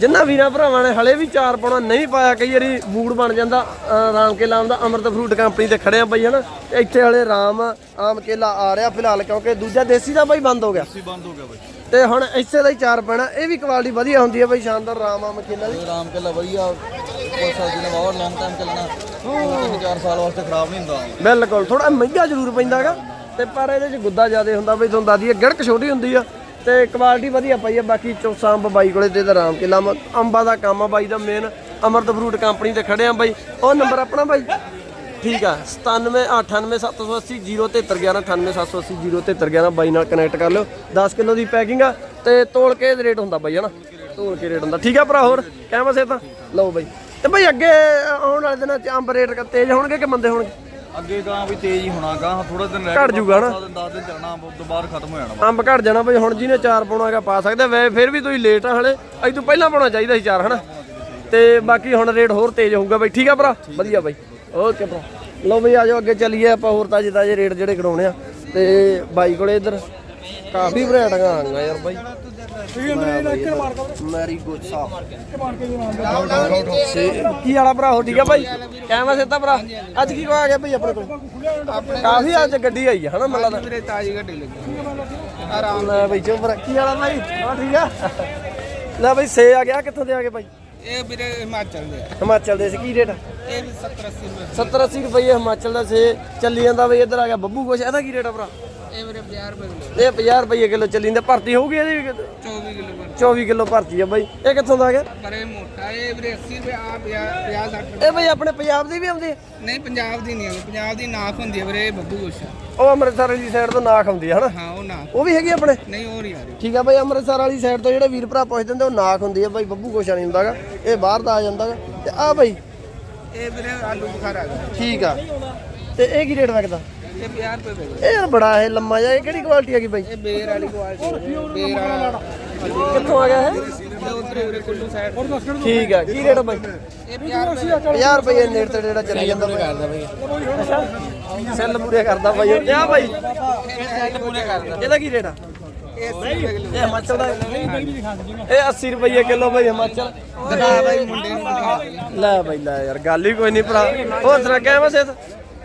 ਜਿੰਨਾ ਵੀਰਾਂ ਭਰਾਵਾਂ ਨੇ ਹਲੇ ਵੀ ਚਾਰ ਪਾਉਣਾ ਨਹੀਂ ਪਾਇਆ ਕਈ ਵਾਰੀ ਬੂੜ ਬਣ ਜਾਂਦਾ ਅਹ ਰਾਮ ਕੇਲਾ ਆਮ ਦਾ ਅਮਰਤ ਫਰੂਟ ਕੰਪਨੀ ਤੇ ਖੜੇ ਆ ਬਈ ਹਨਾ? ਤੇ ਇੱਥੇ ਹਲੇ ਰਾਮ ਆਮ ਕੇਲਾ ਆ ਰਿਹਾ ਫਿਲਹਾਲ ਕਿਉਂਕਿ ਦੂਜਾ ਦੇਸੀ ਦਾ ਬਈ ਬੰਦ ਹੋ ਗਿਆ। ਸੀ ਬੰਦ ਹੋ ਗਿਆ ਬਾਈ। ਤੇ ਹੁਣ ਇਸੇ ਦਾ ਹੀ ਚਾਰ ਪੈਣਾ ਇਹ ਵੀ ਕੁਆਲਿਟੀ ਵਧੀਆ ਹੁੰਦੀ ਹੈ ਬਈ ਸ਼ਾਨਦਾਰ ਰਾਮ ਆਮ ਕੇਲਾ ਦੀ। ਇਹ ਰਾਮ ਕੇ ਵਧੀਆ ਕੋਈ ਸਬਜ਼ੀ ਨਾਲ ਬਾਹਰ ਲੌਂਗ ਟਾਈਮ ਚੱਲਣਾ ਤਿੰਨ ਚਾਰ ਸਾਲ ਵਾਸਤੇ ਖਰਾਬ ਨਹੀਂ ਹੁੰਦਾ। ਬਿਲਕੁਲ ਥੋੜਾ ਮਹਿੰਗਾ ਜ਼ਰੂਰ ਪੈਂਦਾਗਾ। ਤੇ ਪਰ ਇਹਦੇ ਚ ਗੁੱਦਾ ਜ਼ਿਆਦਾ ਹੁੰਦਾ ਬਈ ਤੁਹਾਨੂੰ ਦੱਸਦੀ ਹੈ ਗੜਕ ਛੋਟੀ ਹੁੰਦੀ ਆ। ਤੇ ਕੁਆਲਿਟੀ ਵਧੀਆ ਪਈ ਆ, ਬਾਕੀ ਚੌਸਾ ਅੰਬ ਬਾਈ ਕੋਲੇ ਤੇ ਇਹਦਾ ਰਾਮ ਕੇਲਾ ਅੰਬ- ਅੰਬਾਂ ਦਾ ਕੰਮ ਆ ਬਾਈ ਦਾ ਮੇਨ ਅਮਰਤ ਫਰੂਟ ਕੰਪਨੀ ਤੇ ਖੜੇ ਆ ਬਾਈ। ਉਹ ਨੰਬਰ ਆਪਣਾ ਬਾਈ? ਠੀਕ ਆ 9798703711 ਬਾਈ ਨਾਲ ਕਨੈਕਟ ਕਰ ਲਿਓ। 10 ਕਿਲੋ ਦੀ ਪੈਕਿੰਗ ਆ ਤੇ ਤੋਲ ਕੇ ਰੇਟ ਹੁੰਦਾ ਬਾਈ, ਹਨਾ? ਤੋਲ ਕੇ ਰੇਟ ਹੁੰਦਾ। ਠੀਕ ਆ ਭਰਾ, ਹੋਰ? ਕਹਿ ਸੇ ਤਾਂ? ਲਓ ਬਾਈ। ਤੇ ਬਾਈ ਅੱਗੇ ਆਉਣ ਵਾਲੇ ਦਿਨਾਂ ਚ ਅੰਬ ਰੇਟ ਤੇਜ਼ ਹੋਣਗੇ ਕਿ ਮੰਦੇ ਹੋਣਗੇ? ਅੱਗੇ ਗਾਂ ਵੀ ਤੇਜ਼ ਹੀ ਹੋਣਾ ਗਾਂ ਥੋੜਾ ਦਿਨ ਰਹਿ ਘੱਟ ਜੂਗਾ ਨਾ। 10 ਦਿਨ ਚੱਲਣਾ ਉਸ ਤੋਂ ਬਾਅਦ ਖਤਮ ਹੋ ਜਾਣਾ। ਅੰਬ ਘਟ ਜਾਣਾ ਬਈ ਹੁਣ ਜਿਹਨੇ ਚਾਰ ਪਾਉਣਾ ਹੈਗਾ ਪਾ ਸਕਦਾ ਵੈ ਫਿਰ ਵੀ ਤੁਸੀਂ ਲੇਟ ਆ ਹਲੇ ਅੱਜ ਤੋਂ ਪਹਿਲਾਂ ਪਾਉਣਾ ਚਾਹੀਦਾ ਸੀ ਚਾਰ ਹਨਾ? ਤੇ ਬਾਕੀ ਹੁਣ ਰੇਟ ਹੋਰ ਤੇਜ਼ ਹੋਊਗਾ ਬਈ ਠੀਕ ਆ ਭਰਾ? ਵਧੀਆ ਬਈ। ਓਕੇ ਭਰਾ। ਲਓ ਬਈ ਆਜੋ ਅੱਗੇ ਚੱਲੀਏ ਆਪਾਂ ਹੋਰ ਤਾਜੇ ਤਾਜੇ ਰੇਟ ਜਿਹੜੇ ਕਢਾਉਣੇ ਆ। ਤੇ ਬਾਈ ਕੋਲੇ ਇੱਧਰ ਕਾਫੀ ਵੈਰਾਈਟੀਆਂ ਆਂਗਾ ਯਾਰ ਬਾਈ। ਮੈਰੀ ਗੁੱਡ ਸਾਹਿਬ ਕੀ ਵਾਲਾ ਭਰਾ ਹੋ ਠੀਕ ਆ ਭਾਈ ਕਿਵੇਂ ਸਿੱਧਾ ਭਰਾ। ਅੱਜ ਕੀ ਆ ਗਿਆ ਭਾਈ ਆਪਣੇ ਕੋਲ? ਕਾਫੀ ਅੱਜ ਗੱਡੀ ਆਈ ਆ ਹਨਾ ਮੱਲਾ ਦਾ? ਵੀਰੇ ਤਾਜੀ ਗੱਡੀ ਲੱਗੀ। ਆਰਾਮ ਨਾਲ। ਬਈ ਚੁੱਪ ਰੱਖ ਕੀ ਵਾਲਾ ਭਾਈ? ਹਾਂ ਠੀਕ ਆ। ਲੈ ਭਾਈ ਸੇ ਆ ਗਿਆ। ਕਿੱਥੋਂ ਦੇ ਆ ਗਏ ਭਾਈ ਇਹ ਵੀਰੇ ਹਿਮਾਚਲ ਦੇ। ਹਿਮਾਚਲ ਦੇ ਸੀ ਕੀ ਰੇਟ? ਇਹ ਵੀ 70 80 ਰੁਪਏ। 70 80 ਰੁਪਏ ਹਿਮਾਚਲ ਦਾ ਸੇ ਚੱਲੀ ਜਾਂਦਾ ਬਈ ਇੱਧਰ ਆ ਗਿਆ। ਬੱਬੂ ਕੁਛ ਇਹਦਾ ਕੀ ਰੇਟ ਆ ਭਰਾ? ਇਹ ਵੀਰੇ 50 ਰੁਪਏ ਕਿਲੋ। ਇਹ 50 ਰੁਪਏ ਕਿਲੋ ਚੱਲੀ ਜਾਂਦਾ ਭਰਤੀ ਹੋਊਗੀ ਇਹਦੀ ਵੀ? 24 ਕਿਲੋ ਪਰ 24 ਕਿਲੋ ਭਰਤੀ ਆ ਬਾਈ। ਇਹ ਕਿੱਥੋਂ ਦਾ ਗਿਆ ਪਰ ਇਹ ਮੋਟਾ ਇਹ ਵੀਰੇ 80 ਰੁਪਏ ਆ 50 60 ਰੁਪਏ। ਇਹ ਬਈ ਆਪਣੇ ਪੰਜਾਬ ਦੇ ਵੀ ਆਉਂਦੇ ਆ? ਨਹੀਂ ਪੰਜਾਬ ਦੀ ਨਹੀਂ ਆਉਂਦੀ ਪੰਜਾਬ ਦੀ ਨਾਕ ਹੁੰਦੀ ਹੈ ਵੀਰੇ ਇਹ ਬੱਬੂ ਗੋਸ਼ਾ ਉਹ ਅੰਮ੍ਰਿਤਸਰ ਵਾਲੀ ਸਾਈਡ ਤੋਂ ਨਾਖ ਆਉਂਦੀ ਆ ਹਨਾ? ਹਾਂ ਉਹ ਨਾਕ। ਉਹ ਵੀ ਹੈਗੀ ਆਪਣੇ? ਨਹੀਂ ਆ ਰਹੀ। ਠੀਕ ਆ ਬਾਈ ਅੰਮ੍ਰਿਤਸਰ ਵਾਲੀ ਸਾਈਡ ਤੋਂ ਜਿਹੜੇ ਵੀਰ ਭਰਾ ਪੁੱਛਦੇ ਹੁੰਦੇ ਉਹ ਨਾਖ ਹੁੰਦੀ ਆ ਬਾਈ ਬੱਬੂ ਕੁਛ ਨਹੀਂ ਹੁੰਦਾਗਾ ਇਹ ਬਾਹਰ ਦਾ ਆ ਜਾਂਦਾਗਾ ਤੇ ਆ ਬਾਈ। ਇਹ ਵੀਰੇ ਆਲੂ ਬੁਖਾਰਾ ਠੀਕ ਆ। ਤੇ ਇਹ ਕੀ ਰੇਟ ਵਗਦਾ? ਇਹ 50 ਰੁਪਏ ਦੇ ਇਹ ਯਾਰ ਬੜਾ ਇਹ ਲੰਮਾ ਜਿਹਾ ਇਹ ਕਿਹੜੀ ਕੁਆਲਿਟੀ ਹੈਗੀ ਬਾਈ? ਇਹ ਬੇਰ ਵਾਲੀ ਕੁਆਲਿਟੀ ਬੇਰ ਵਾਲਾ। ਕਿੱਥੋਂ ਆ ਗਿਆ ਇਹ? ਉਧਰ ਵੀਰੇ ਕੁੱਲੂ ਸਾਈਡ ਠੀਕ ਆ ਕੀ ਰੇਟ ਆ ਬਾਈ? ਇਹ 50 ਰੁਪਏ। 50 ਰੁਪਏ ਨੇੜ ਤੇ ਜਿਹੜਾ ਚੱਲੀ ਜਾਂਦਾ ਬਾਈ। ਅੱਛਾ ਸੈੱਲ ਪੂਰੇ ਕਰਦਾ ਬਾਈ ਇਹ ਆ ਬਾਈ? ਇਹ ਪੂਰੇ ਕਰਦਾ। ਇਹਦਾ ਕੀ ਰੇਟ ਆ? ਇਹ 80 ਰੁਪਏ ਕਿਲੋ। ਇਹ ਹਿਮਾਚਲ ਦਾ ਇਹ 80 ਰੁਪਏ ਕਿਲੋ ਬਾਈ ਹਿਮਾਚਲ। ਦਿਖਾ ਬਾਈ ਮੁੰਡੇ ਨੂੰ ਮੁੰਡੇ ਲੈ ਬਾਈ ਲੈ ਯਾਰ ਗੱਲ ਹੀ ਕੋਈ ਨਹੀਂ ਭਰਾ। ਹੋਰ ਤਰ੍ਹਾਂ ਕਿਵੇਂ ਸੇ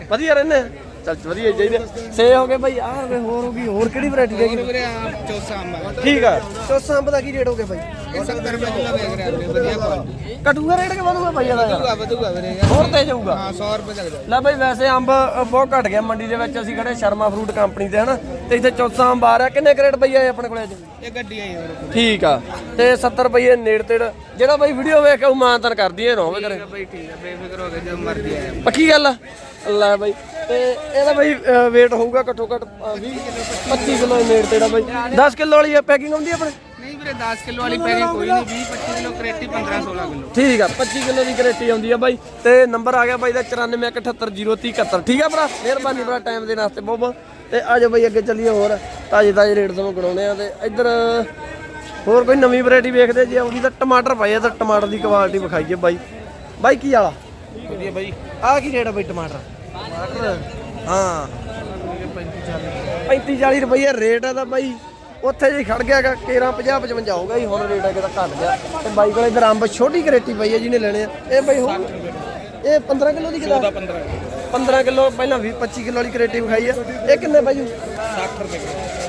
ਵਧੀਆ ਰਹਿੰਦੇ ਆ? ਚੱਲ ਵਧੀਆ ਚਾਹੀਦੇ। ਸੇ ਹੋ ਗਏ ਬਾਈ ਆ ਹੋ ਗਏ ਹੋਰ ਹੋ ਗਈ ਹੋਰ ਕਿਹੜੀ ਵੈਰਾਈਟੀ ਹੈਗੀ ਵੀਰੇ ਆ ਚੌਸਾ ਅੰਬ। ਠੀਕ ਆ। ਚੋਸਾ ਅੰਬ ਦਾ ਕੀ ਰੇਟ ਹੋ ਗਿਆ ਇਹ 70 ਰੁਪਏ ਕਿਲੋ ਵੇਚ ਰਿਹਾ ਵੀਰੇ ਵਧੀਆ ਕੁਆਲਿਟੀ ਕਟੂਗਾ ਰੇਟ ਕਿ ਵਧੂਗਾ ਬਾਈ ਇਹਦਾ? ਯਾਰ ਵਧੂਗਾ ਵਧੂਗਾ ਵੀਰੇ ਹੋਰ ਤੇਜ਼ ਹੋਊਗਾ? ਹਾਂ 100 ਰੁਪਏ ਤੱਕ ਦਾ ਲੈ ਬਾਈ ਵੈਸੇ ਅੰਬ ਅ, ਬਹੁਤ ਘਟ ਗਿਆ ਮੰਡੀ ਦੇ ਵਿੱਚ ਅਸੀਂ ਖੜੇ ਸ਼ਰਮਾ ਫਰੂਟ ਕੰਪਨੀ ਤੇ ਹਨਾ? ਤੇ ਇੱਥੇ ਚੌਸਾ ਅੰਬ ਆ ਰਿਹਾ। ਕਿੰਨੇ ਕਰੇਟ ਬਈ ਆਏ ਆਪਣੇ ਕੋਲੇ ਅੱਜ? ਇਹ ਗੱਡੀ ਆਈ ਵੀਰੇ ਠੀਕ ਆ। ਤੇ 70 ਰੁਪਏ ਨੇੜ ਤੇੜ ਜਿਹੜਾ ਬਾਈ ਵੀਡੀਓ ਵੇਖ ਕੇ ਉਹ ਮਾਨਤਨ ਕਰਦੀ ਐ ਰੋਵੇ ਕਰੇ। ਠੀਕ ਹੈ ਬੇਫਿਕਰ ਹੋ ਕੇ ਜਦ ਮਰਜ਼ੀ ਆਇਆ ਪੱਕੀ ਗੱਲ ਆ? ਲੈ ਬਾਈ। ਤੇ ਇਹਦਾ ਬਾਈ weight ਹੋਊਗਾ ਘੱਟੋ ਘੱਟ 20 25 ਕਿਲੋ ਨੇੜ ਤੇੜਾ ਬਾਈ। 10 ਕਿਲੋ ਵਾਲੀ ਪੈਕਿੰਗ ਆਉਂਦੀ ਆ ਆਪਣੇ? ਨਹੀਂ ਵੀਰੇ 10 ਕਿਲੋ ਵਾਲੀ ਪੈਕਿੰਗ ਕੋਈ ਨਹੀਂ 20 25 ਕਿਲੋ ਕਰੇਟੀ 15 16 ਕਿਲੋ। ਠੀਕ ਆ 25 ਕਿਲੋ ਦੀ ਕਰੇਟੀ ਆਉਂਦੀ ਆ ਬਾਈ। ਤੇ ਨੰਬਰ ਆ ਗਿਆ ਬਾਈ ਦਾ 9417803071 ਠੀਕ ਆ ਭਰਾ? ਮਿਹਰਬਾਨੀ ਭਰਾ ਟਾਈਮ ਦੇ ਵਾਸਤੇ ਬਹੁਤ ਬਹੁਤ। ਤੇ ਆਜੋ ਬਾਈ ਅੱਗੇ ਚੱਲੀਏ ਹੋਰ। ਤਾਜੇ ਤਾਜੇ ਰੇਟ ਤੁਹਾਨੂੰ ਗਣਾਉਣੇ ਆ ਤੇ ਇੱਧਰ ਹੋਰ ਕੋਈ ਨਵੀਂ ਵੈਰਾਈਟੀ ਵੇਖਦੇ ਜੇ ਆਉਂਦੀ ਤਾਂ ਟਮਾਟਰ ਪਾਏ ਆ ਤਾਂ ਟਮਾਟਰ ਦੀ ਕੁਆਲਿਟੀ ਵਿਖਾਈਏ ਬਾਈ। ਬਾਈ ਕੀ ਵਾਲਾ? ਵਧੀਆ ਬਾਈ। ਆ ਕੀ ਰੇਟ ਆ ਬਾਈ ਟਮਾਟਰ? ਟਮਾਟਰ ਹਾਂ। 35 40 ਰੁਪਏ ਰੇਟ ਆ ਦਾ ਬਾਈ। ਉੱਥੇ ਜੇ ਖੜ ਗਿਆ ਗਾ 13 50 55 ਹੋਊਗਾ ਜੀ ਹੁਣ ਰੇਟ ਆ ਕਿਤਾ ਘਟ ਗਿਆ। ਤੇ ਬਾਈ ਕੋਲ ਇਧਰ ਅੰਬ ਛੋਟੀ ਕਰੇਟੀ ਪਈ ਹੈ ਜਿਹਨੇ ਲੈਣੇ ਆ। ਇਹ ਬਾਈ ਹੋ ਇਹ 15 ਕਿਲੋ ਦੀ ਕਿਦਾ 15 15 ਕਿਲੋ ਪਹਿਲਾਂ 20 25 ਕਿਲੋ ਵਾਲੀ ਕਰੇਟੀ ਵਿਖਾਈ ਆ। ਇਹ ਕਿੰਨੇ ਜੂ? 60 ਰੁਪਏ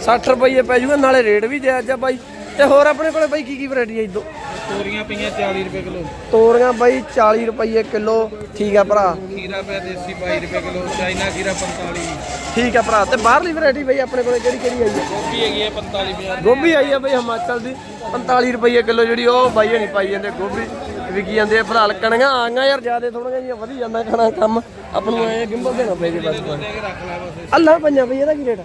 60 ਰੁਪਏ ਪੈ ਜੂਗਾ ਨਾਲੇ ਰੇਟ ਵੀ ਜਾਇਜ਼ ਆ ਬਾਈ। ਤੇ ਹੋਰ ਆਪਣੇ ਕੋਲੇ ਬਾਈ ਕੀ ਕੀ ਵੈਰਾਈਟੀ ਆ ਇਦੋਂ ਤੋਰੀਆਂ ਪਈਆਂ 40 ਰੁਪਏ ਕਿਲੋ। ਤੋਰੀਆਂ ਬਾਈ 40 ਰੁਪਏ ਕਿਲੋ। ਠੀਕ ਆ ਭਰਾ। ਖੀਰਾ ਪਿਆ ਦੇਸੀ 22 ਰੁਪਏ ਕਿਲੋ ਚਾਈਨਾ ਖੀਰਾ 45 ਠੀਕ ਆ ਭਰਾ ਤੇ ਬਾਹਰਲੀ ਵੈਰਾਈਟੀ ਬਈ ਆਪਣੇ ਕੋਲੇ ਕਿਹੜੀ ਕਿਹੜੀ ਆਈ ਹੈ ਗੋਭੀ ਹੈਗੀ ਹੈ 45 50 ਗੋਭੀ ਆਈ ਆ ਬਈ ਹਿਮਾਚਲ ਦੀ। 45 ਰੁਪਏ ਕਿਲੋ ਜਿਹੜੀ ਉਹ ਬਾਈ ਹਣੀ ਪਾਈ ਜਾਂਦੇ ਗੋਭੀ ਵਿਕੀ ਜਾਂਦੇ ਆ। ਫਿਲਹਾਲ ਕਣੀਆਂ ਆਈਆਂ ਯਾਰ ਜਿਆਦੇ ਥੋੜੀਆਂ ਜਿਹੀਆਂ ਵਧੀ ਜਾਂਦਾ ਖਾਣਾ ਕੰਮ। ਆਪਾਂ ਨੂੰ ਐ ਗਿੰਬਲ ਦੇਣਾ ਪੈ ਜੇ ਬਸ। ਰੱਖ ਲੈ ਬਸ। ਅੱਲਾ ਪੰਜਾ ਬਈ ਇਹਦਾ ਕੀ ਰੇਟ ਆ?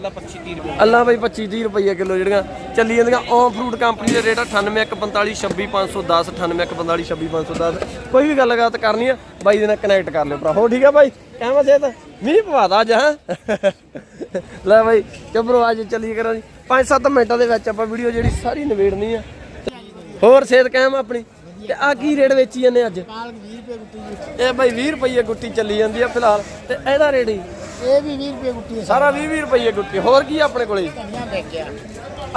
ਅੱਲਾ 25 30 ਰੁਪਏ। ਅੱਲਾ ਬਈ 25 30 ਰੁਪਏ ਕਿਲੋ ਜਿਹੜੀਆਂ ਚੱਲੀ ਜਾਂਦੀਆਂ। ਓਮ ਫਰੂਟ ਕੰਪਨੀ ਦੇ ਰੇਟ ਆ 98145 26510 98145 26510 ਕੋਈ ਵੀ ਗੱਲਬਾਤ ਕਰਨੀ ਆ ਬਾਈ ਦੇ ਨਾਲ ਕਨੈਕਟ ਕਰ ਲਿਓ ਭਰਾ। ਹੋ ਠੀਕ ਆ ਬਾਈ? ਕਿਵੇਂ ਸਿਹਤ? ਮੀਂਹ ਪਵਾਦਾ ਅੱਜ ਹੈ? ਲੈ ਬਾਈ ਚਬਰੋ ਅੱਜ ਚੱਲੀ ਕਰਾਂ ਜੀ 5-7 ਮਿੰਟਾਂ ਦੇ ਵਿੱਚ ਆਪਾਂ ਵੀਡੀਓ ਜਿਹੜੀ ਸਾਰੀ ਨਿਬੇੜਨੀ ਆ। ਹੋਰ ਸਿਹਤ ਕਾਇਮ ਆਪਣੀ? ਤੇ ਆ ਕੀ ਰੇਟ ਵੇਚੀ ਜਾਂਦੇ ਅੱਜ? ਪਾਲਕ 20 ਰੁਪਏ ਗੁੱਟੀ ਇਹ ਬਾਈ 20 ਰੁਪਏ ਗੁੱਟੀ ਚੱਲੀ ਜਾਂਦੀ ਆ ਫਿਲਹਾਲ। ਤੇ ਇਹਦਾ ਰੇਟ ਹੀ? ਇਹ ਵੀ 20 ਰੁਪਏ ਗੁੱਟੀ ਸਾਰਾ 20 20 ਰੁਪਏ ਗੁੱਟੀ ਹੋਰ ਕੀ ਆ ਆਪਣੇ ਕੋਲੇ? ਧਨੀਆ ਵੇਚਿਆ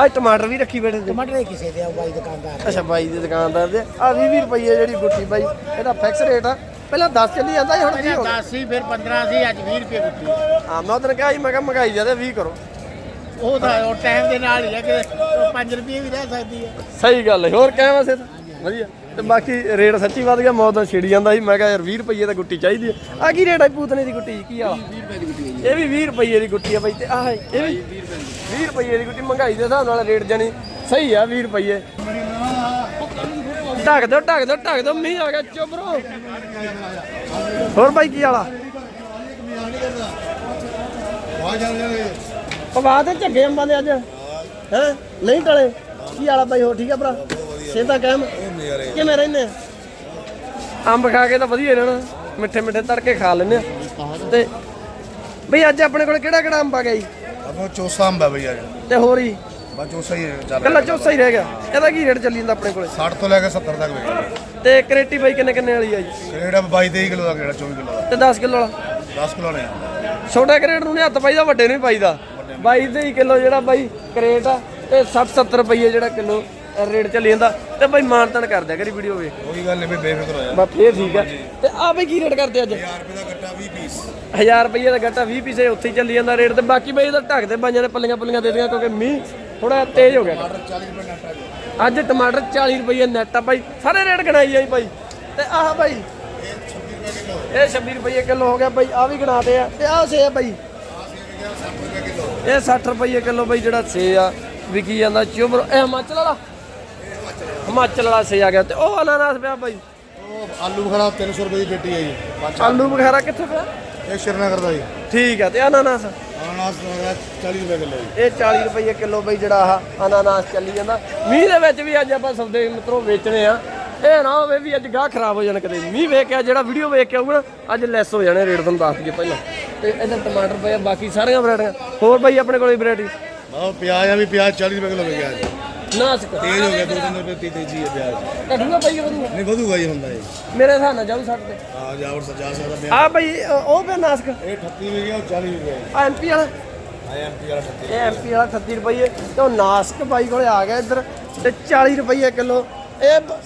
ਅੱਜ ਟਮਾਟਰ ਵੀ ਰੱਖੀ ਬੈਠੇ ਟਮਾਟਰ ਕਿਸੇ ਦੇ ਆ ਬਾਈ ਦੁਕਾਨਦਾਰ ਅੱਛਾ ਬਾਈ ਦੇ ਦੁਕਾਨਦਾਰ ਦੇ। ਆ 20 20 ਰੁਪਏ ਜਿਹੜੀ ਗੁੱਟੀ ਬਾਈ ਇਹਦਾ ਫਿਕਸ ਰੇਟ ਆ। ਪਹਿਲਾਂ 10 ਚੱਲੀ ਜਾਂਦਾ ਸੀ, ਹੁਣ 20 ਹੋ ਗਿਆ? 10 ਸੀ ਫਿਰ 15 ਸੀ ਅੱਜ 20 ਰੁਪਏ ਗੁੱਟੀ ਆ। ਮੈਂ ਉਦੋਂ ਕਿਹਾ ਸੀ ਮੈਂ ਕਿਹਾ ਮਹਿੰਗਾਈ ਜ਼ਿਆਦਾ 20 ਕਰੋ। ਉਹ ਤਾਂ ਉਹ ਟਾਈਮ ਦੇ ਨਾਲ ਹੀ ਹੈ ਕਿ 5 ਰੁਪਏ ਵੀ ਰਹਿ ਸਕਦੀ ਹੈ ਸਹੀ ਗੱਲ ਹੈ ਹੋਰ ਕਿਵੇਂ ਵਸੇ ਵਧੀਆ। ਤੇ ਬਾਕੀ ਰੇਟ ਸੱਚੀ ਵੱਧ ਗਿਆ ਮੌਤ ਛਿੜੀ ਜਾਂਦਾ ਸੀ। ਮੈਂ ਕਿਹਾ ਯਾਰ 20 ਰੁਪਏ ਤਾਂ ਗੁੱਟੀ ਚਾਹੀਦੀ ਹੈ ਆ ਕੀ ਰੇਟ ਹੈ ਪੂਤਨੇ ਦੀ ਗੁੱਟੀ? ਕੀ ਆ? 20 ਰੁਪਏ ਦੀ ਗੁੱਟੀ ਇਹ ਵੀ 20 ਰੁਪਏ ਦੀ ਗੁੱਟੀ ਆ ਬਾਈ ਤੇ ਆਹ ਇਹ ਵੀ 20 ਰੁਪਏ ਦੀ ਗੁੱਟੀ। ਮਹਿੰਗਾਈ ਦੇ ਹਿਸਾਬ ਨਾਲ ਰੇਟ ਜਾਨੀ ਸਹੀ ਆ 20 ਰੁਪਏ ਢੱਕ ਦੋ ਢੱਕ ਦੋ ਢੱਕ ਦੋ ਮੀਂਹ ਆ ਗਿਆ ਚੁਬਰੋ ਹੋਰ ਬਾਈ ਕੀ ਵਾਲਾ ਪਵਾ ਦੇ ਝੱਗੇ ਅੰਬਾਂ ਦੇ ਅੱਜ। ਹੈ? ਨਹੀਂ ਟਲੇ? ਕੀ ਵਾਲਾ ਬਾਈ ਹੋ ਠੀਕ ਆ ਭਰਾ? ਸੇਤਾ ਕਾਇਮ? ਕਿਵੇਂ ਰਹਿੰਦੇ ਆ? ਅੰਬ ਖਾ ਕੇ ਤਾਂ ਵਧੀਆ ਰਹਿਣਾ। ਮਿੱਠੇ ਮਿੱਠੇ ਤੜਕੇ ਖਾ ਲੈਂਦੇ ਆ। ਤੇ ਬਈ ਅੱਜ ਆਪਣੇ ਕੋਲ ਕਿਹੜਾ ਕਿਹੜਾ ਅੰਬ ਆ ਗਿਆ ਜੀ? ਆਪੋ ਚੋਸਾ ਅੰਬ ਹੈ ਬਈ ਅੱਜ। ਤੇ ਹੋਰ ਹੀ ਬਸ ਚੋਸਾ ਹੀ ਚੱਲ ਕੱਲਾ ਚੌਸਾ ਹੀ ਰਹਿ ਗਿਆ। ਇਹਦਾ ਕੀ ਰੇਟ ਚੱਲੀ ਜਾਂਦਾ ਆਪਣੇ ਕੋਲੇ? 60 ਤੋਂ ਲੈ ਕੇ 70 ਤੱਕ ਵੇਚਦੇ ਤੇ ਕਰੇਟੀ ਬਾਈ ਕਿੰਨੇ ਕਿੰਨੇ ਵਾਲੀ ਆ ਜੀ? ਕਿਹੜਾ 22 23 ਕਿਲੋ ਦਾ ਕਿਹੜਾ 24 ਕਿਲੋ ਦਾ। ਤੇ 10 ਕਿਲੋ ਵਾਲਾ? 10 ਕਿਲੋ ਨੇ ਛੋਟਾ ਕਰੇਟ ਨੂੰ ਨਹੀਂ ਹੱਥ ਪਾਈਦਾ ਵੱਡੇ ਨੂੰ ਹੀ ਪਾਈਦਾ। 22 23 ਕਿਲੋ ਜਿਹੜਾ ਬਾਈ ਕਰੇਟ ਆ ਤੇ 60 70 ਰੁਪਏ ਜਿਹੜਾ ਕਿਲੋ। ਰੇਟ ਚੱਲੀ ਜਾਂਦਾ ਤੇ ਬਾਈ ਮਾਨਤਨ ਕਰ ਦਿਆ ਕਰੀ ਵੀਡੀਓ ਵੇਖ। ਕੋਈ ਗੱਲ ਨਹੀਂ ਵੀ ਬੇਫਿਕਰ ਹੋ ਜਾ। ਬਾ ਫੇਰ ਠੀਕ ਆ। ਤੇ ਆ ਬਈ ਕੀ ਰੇਟ ਕਰਦੇ ਅੱਜ? 1000 ਰੁਪਏ ਦਾ ਗੱਟਾ 20 ਪੀਸ। 1000 ਰੁਪਏ ਦਾ ਗੱਟਾ 20 ਪੀਸੇ ਉੱਥੇ ਹੀ ਚੱਲੀ ਜਾਂਦਾ ਰੇਟ ਤੇ ਬਾਕੀ ਬਈ ਇਹਦਾ ਢੱਕ ਦੇ ਬਾਈਆਂ ਨੇ ਪੱਲੀਆਂ ਪੱਲੀਆਂ ਦੇ ਦਿੱਤੀਆਂ ਕਿਉਂਕਿ ਮੀਂਹ ਥੋੜਾ ਤੇਜ਼ ਹੋ ਗਿਆ। 40 ਰੁਪਏ ਨੱਟਾ ਜੀ ਅੱਜ ਟਮਾਟਰ 40 ਰੁਪਏ ਨੈਟ ਆ ਬਾਈ। ਸਾਰੇ ਰੇਟ ਗਣਾਈ ਜਾਈ ਬਾਈ। ਤੇ ਆਹ ਬਾਈ ਇਹ 26 ਰੁਪਏ ਕਿਲੋ। ਹੋ ਗਿਆ ਬਾਈ ਆ ਵੀ ਗਣਾਤੇ ਆ। ਤੇ ਆਹ ਸੇ ਆ ਬਾਈ। ਇਹ 60 ਰੁਪਏ ਕਿਲੋ। ਬਾਈ ਜਿਹੜਾ ਸੇ ਆ ਵਿਕੀ ਜਾਂਦਾ ਚੁਬਰ ਇਹ ਹਿਮਾਚਲ ਵਾਲਾ। ਹਿਮਾਚਲ ਵਾਲਾ ਸੇ ਆ ਗਿਆ ਤੇ ਉਹ ਅਨਾਨਾਸ ਪਿਆ ਬਾਈ। ਉਹ ਆਲੂ ਖੜਾ 300 ਰੁਪਏ ਦੀ ਪੇਟੀ ਹੈ ਜੀ ਆਲੂ ਬੁਖਾਰਾ ਕਿੱਥੇ ਪਿਆ? ਇਹ ਸ਼੍ਰੀਨਗਰ ਦਾ ਜੀ। ਠੀਕ ਆ ਤੇ ਅਨਾਨਾਸ? ਅਨਾਨਾਸ ਦਾ 40 ਰੁਪਏ ਕਿਲੋ ਜੀ। ਇਹ 40 ਰੁਪਏ ਕਿਲੋ ਬਈ ਜਿਹੜਾ ਆਹ ਅਨਾਨਾਸ ਚੱਲੀ ਜਾਂਦਾ। ਮੀਂਹ ਦੇ ਵਿੱਚ ਵੀ ਅੱਜ ਆਪਾਂ ਸੌਦੇ ਮਿੱਤਰੋ ਵੇਚਣੇ ਆ। ਇਹ ਨਾ ਹੋਵੇ ਵੀ ਅੱਜ ਗਾਹ ਖਰਾਬ ਹੋ ਜਾਣ ਕਦੇ। ਮੀਂਹ ਵੇਖ ਕੇ ਜਿਹੜਾ ਵੀਡੀਓ ਵੇਖ ਕੇ ਆਊਗਾ ਅੱਜ ਲੈਸ ਹੋ ਜਾਣੇ ਰੇਟ ਤੁਹਾਨੂੰ ਦੱਸ ਦਈਏ ਪਹਿਲਾਂ। ਤੇ ਇਧਰ ਟਮਾਟਰ ਪਏ ਆ ਬਾਕੀ ਸਾਰੀਆਂ ਵੈਰਾਈਟੀਆਂ ਹੋਰ ਬਾਈ ਆਪਣੇ ਕੋਲੇ ਵੈਰਾਈਟੀ ਬਹੁਤ ਪਿਆਜ਼ ਆ ਵੀ ਪਿਆਜ਼ 40 ਰੁਪਏ ਕਿਲੋ ਵਿਕਿਆ ਜੀ। ਨਾਸਕ। ਤੇਜ਼ ਹੋ ਗਿਆ 2-3 ਰੁਪਏ ਤੀ ਤੇਜ਼ੀ ਹੈ ਪਿਆਜ਼ ਘਟੂਗਾ ਬਾਈ ਵਧੂਗਾ। ਨਹੀਂ ਵਧੂਗਾ ਜੀ ਹੁੰਦਾ ਜੀ ਮੇਰੇ ਹਿਸਾਬ ਨਾਲ ਜਾਊ 60 ਤੇ। ਆ ਜਾਵਰ ਸਜਾ ਸਕਦਾ ਪਿਆਜ਼ ਆ ਬਾਈ ਅ, ਉਹ ਪਿਆ ਨਾਸਕ। ਇਹ 38 ਵਿਕਿਆ ਉਹ 40 ਵਿਕਿਆ ਜੀ ਆ ਐਮਪੀ ਵਾਲਾ। ਆ ਐਮਪੀ ਵਾਲਾ 38 ਇਹ ਐਮਪੀ ਵਾਲਾ 38 ਰੁਪਏ ਤੇ ਉਹ ਨਾਸਕ ਕੋਲੇ ਆ ਗਿਆ ਇੱਧਰ ਤੇ 40 ਰੁਪਏ ਕਿਲੋ। ਇਹ ਬ-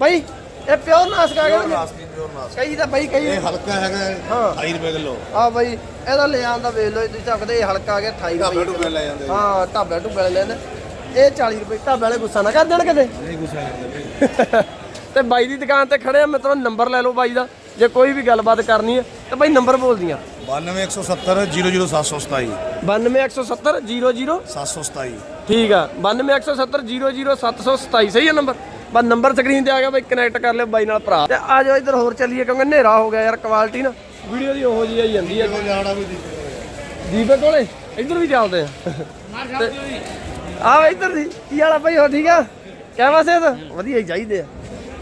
ਬਾਈ ਇਹ ਪਿਓਰ ਨਾਸਕ ਆ ਗਿਆ ਨਾ? ਨਾਸਪੀ ਪਿਓਰ ਨਾਸ ਕਈ ਤਾਂ ਬਾਈ ਕਈ ਇਹ ਹਲਕਾ ਹੈਗਾ ਹਾਂ। 28 ਰੁਪਏ ਕਿਲੋ। ਆ ਬਾਈ ਇਹਦਾ ਲੈ ਆਂਦਾ ਵੇਖ ਲਓ ਤੁਸੀਂ ਚੱਕਦੇ ਇਹ ਹਲਕਾ ਆ ਗਿਆ 28 ਢਾਬੇ ਰੁਪਏ ਢੁੱਬੇ ਲੈ ਜਾਂਦੇ ਹਾਂ ਢਾਬੇ ਢੁੱਬੇ ਵਾਲੇ ਲੈਂਦੇ। ਇਹ 40 ਰੁਪਏ ਢਾਬੇ ਵਾਲੇ ਗੁੱਸਾ ਨਾ ਕਰ ਦੇਣ ਕਿਤੇ। ਨਹੀਂ ਗੁੱਸਾ ਕਰਦੇ ਤੇ ਬਾਈ ਦੀ ਦੁਕਾਨ ਤੇ ਖੜੇ ਆ ਮਿੱਤਰੋ ਨੰਬਰ ਲੈ ਲਓ ਬਾਈ ਦਾ ਜੇ ਕੋਈ ਵੀ ਗੱਲਬਾਤ ਕਰਨੀ ਹੈ ਤੇ ਬਾਈ ਨੰਬਰ ਬੋਲ ਦੀਆਂ। 92170 00727 92170 00 727 ਠੀਕ ਆ 92170 00727 ਸਹੀ ਹੈ ਨੰਬਰ? ਬਸ ਨੰਬਰ ਸਕਰੀਨ ਤੇ ਆ ਗਿਆ ਬਾਈ ਕਨੈਕਟ ਕਰ ਲਿਓ ਬਾਈ ਨਾਲ ਭਰਾ। ਤੇ ਆ ਜਾਓ ਇੱਧਰ ਹੋਰ ਚੱਲੀਏ ਕਿਉਂਕਿ ਹਨੇਰਾ ਹੋ ਗਿਆ ਯਾਰ ਕੁਆਲਿਟੀ ਨਾ। ਵੀਡੀਓ ਦੀ ਉਹੋ ਜਿਹੀ ਆਈ ਜਾਂਦੀ ਦਿੱਕਤ ਦੀਪਕ ਕੋਲੇ ਇੱਧਰ ਵੀ ਚੱਲਦੇ ਆ। ਤੇ ਆ ਇੱਧਰ ਦੀ ਕੀ ਵਾਲਾ ਭਾਈ ਹੋ ਠੀਕ ਆ? ਕਹਿਵਾ ਸੇ ਤਾਂ ਵਧੀਆ ਹੀ ਚਾਹੀਦੇ ਆ।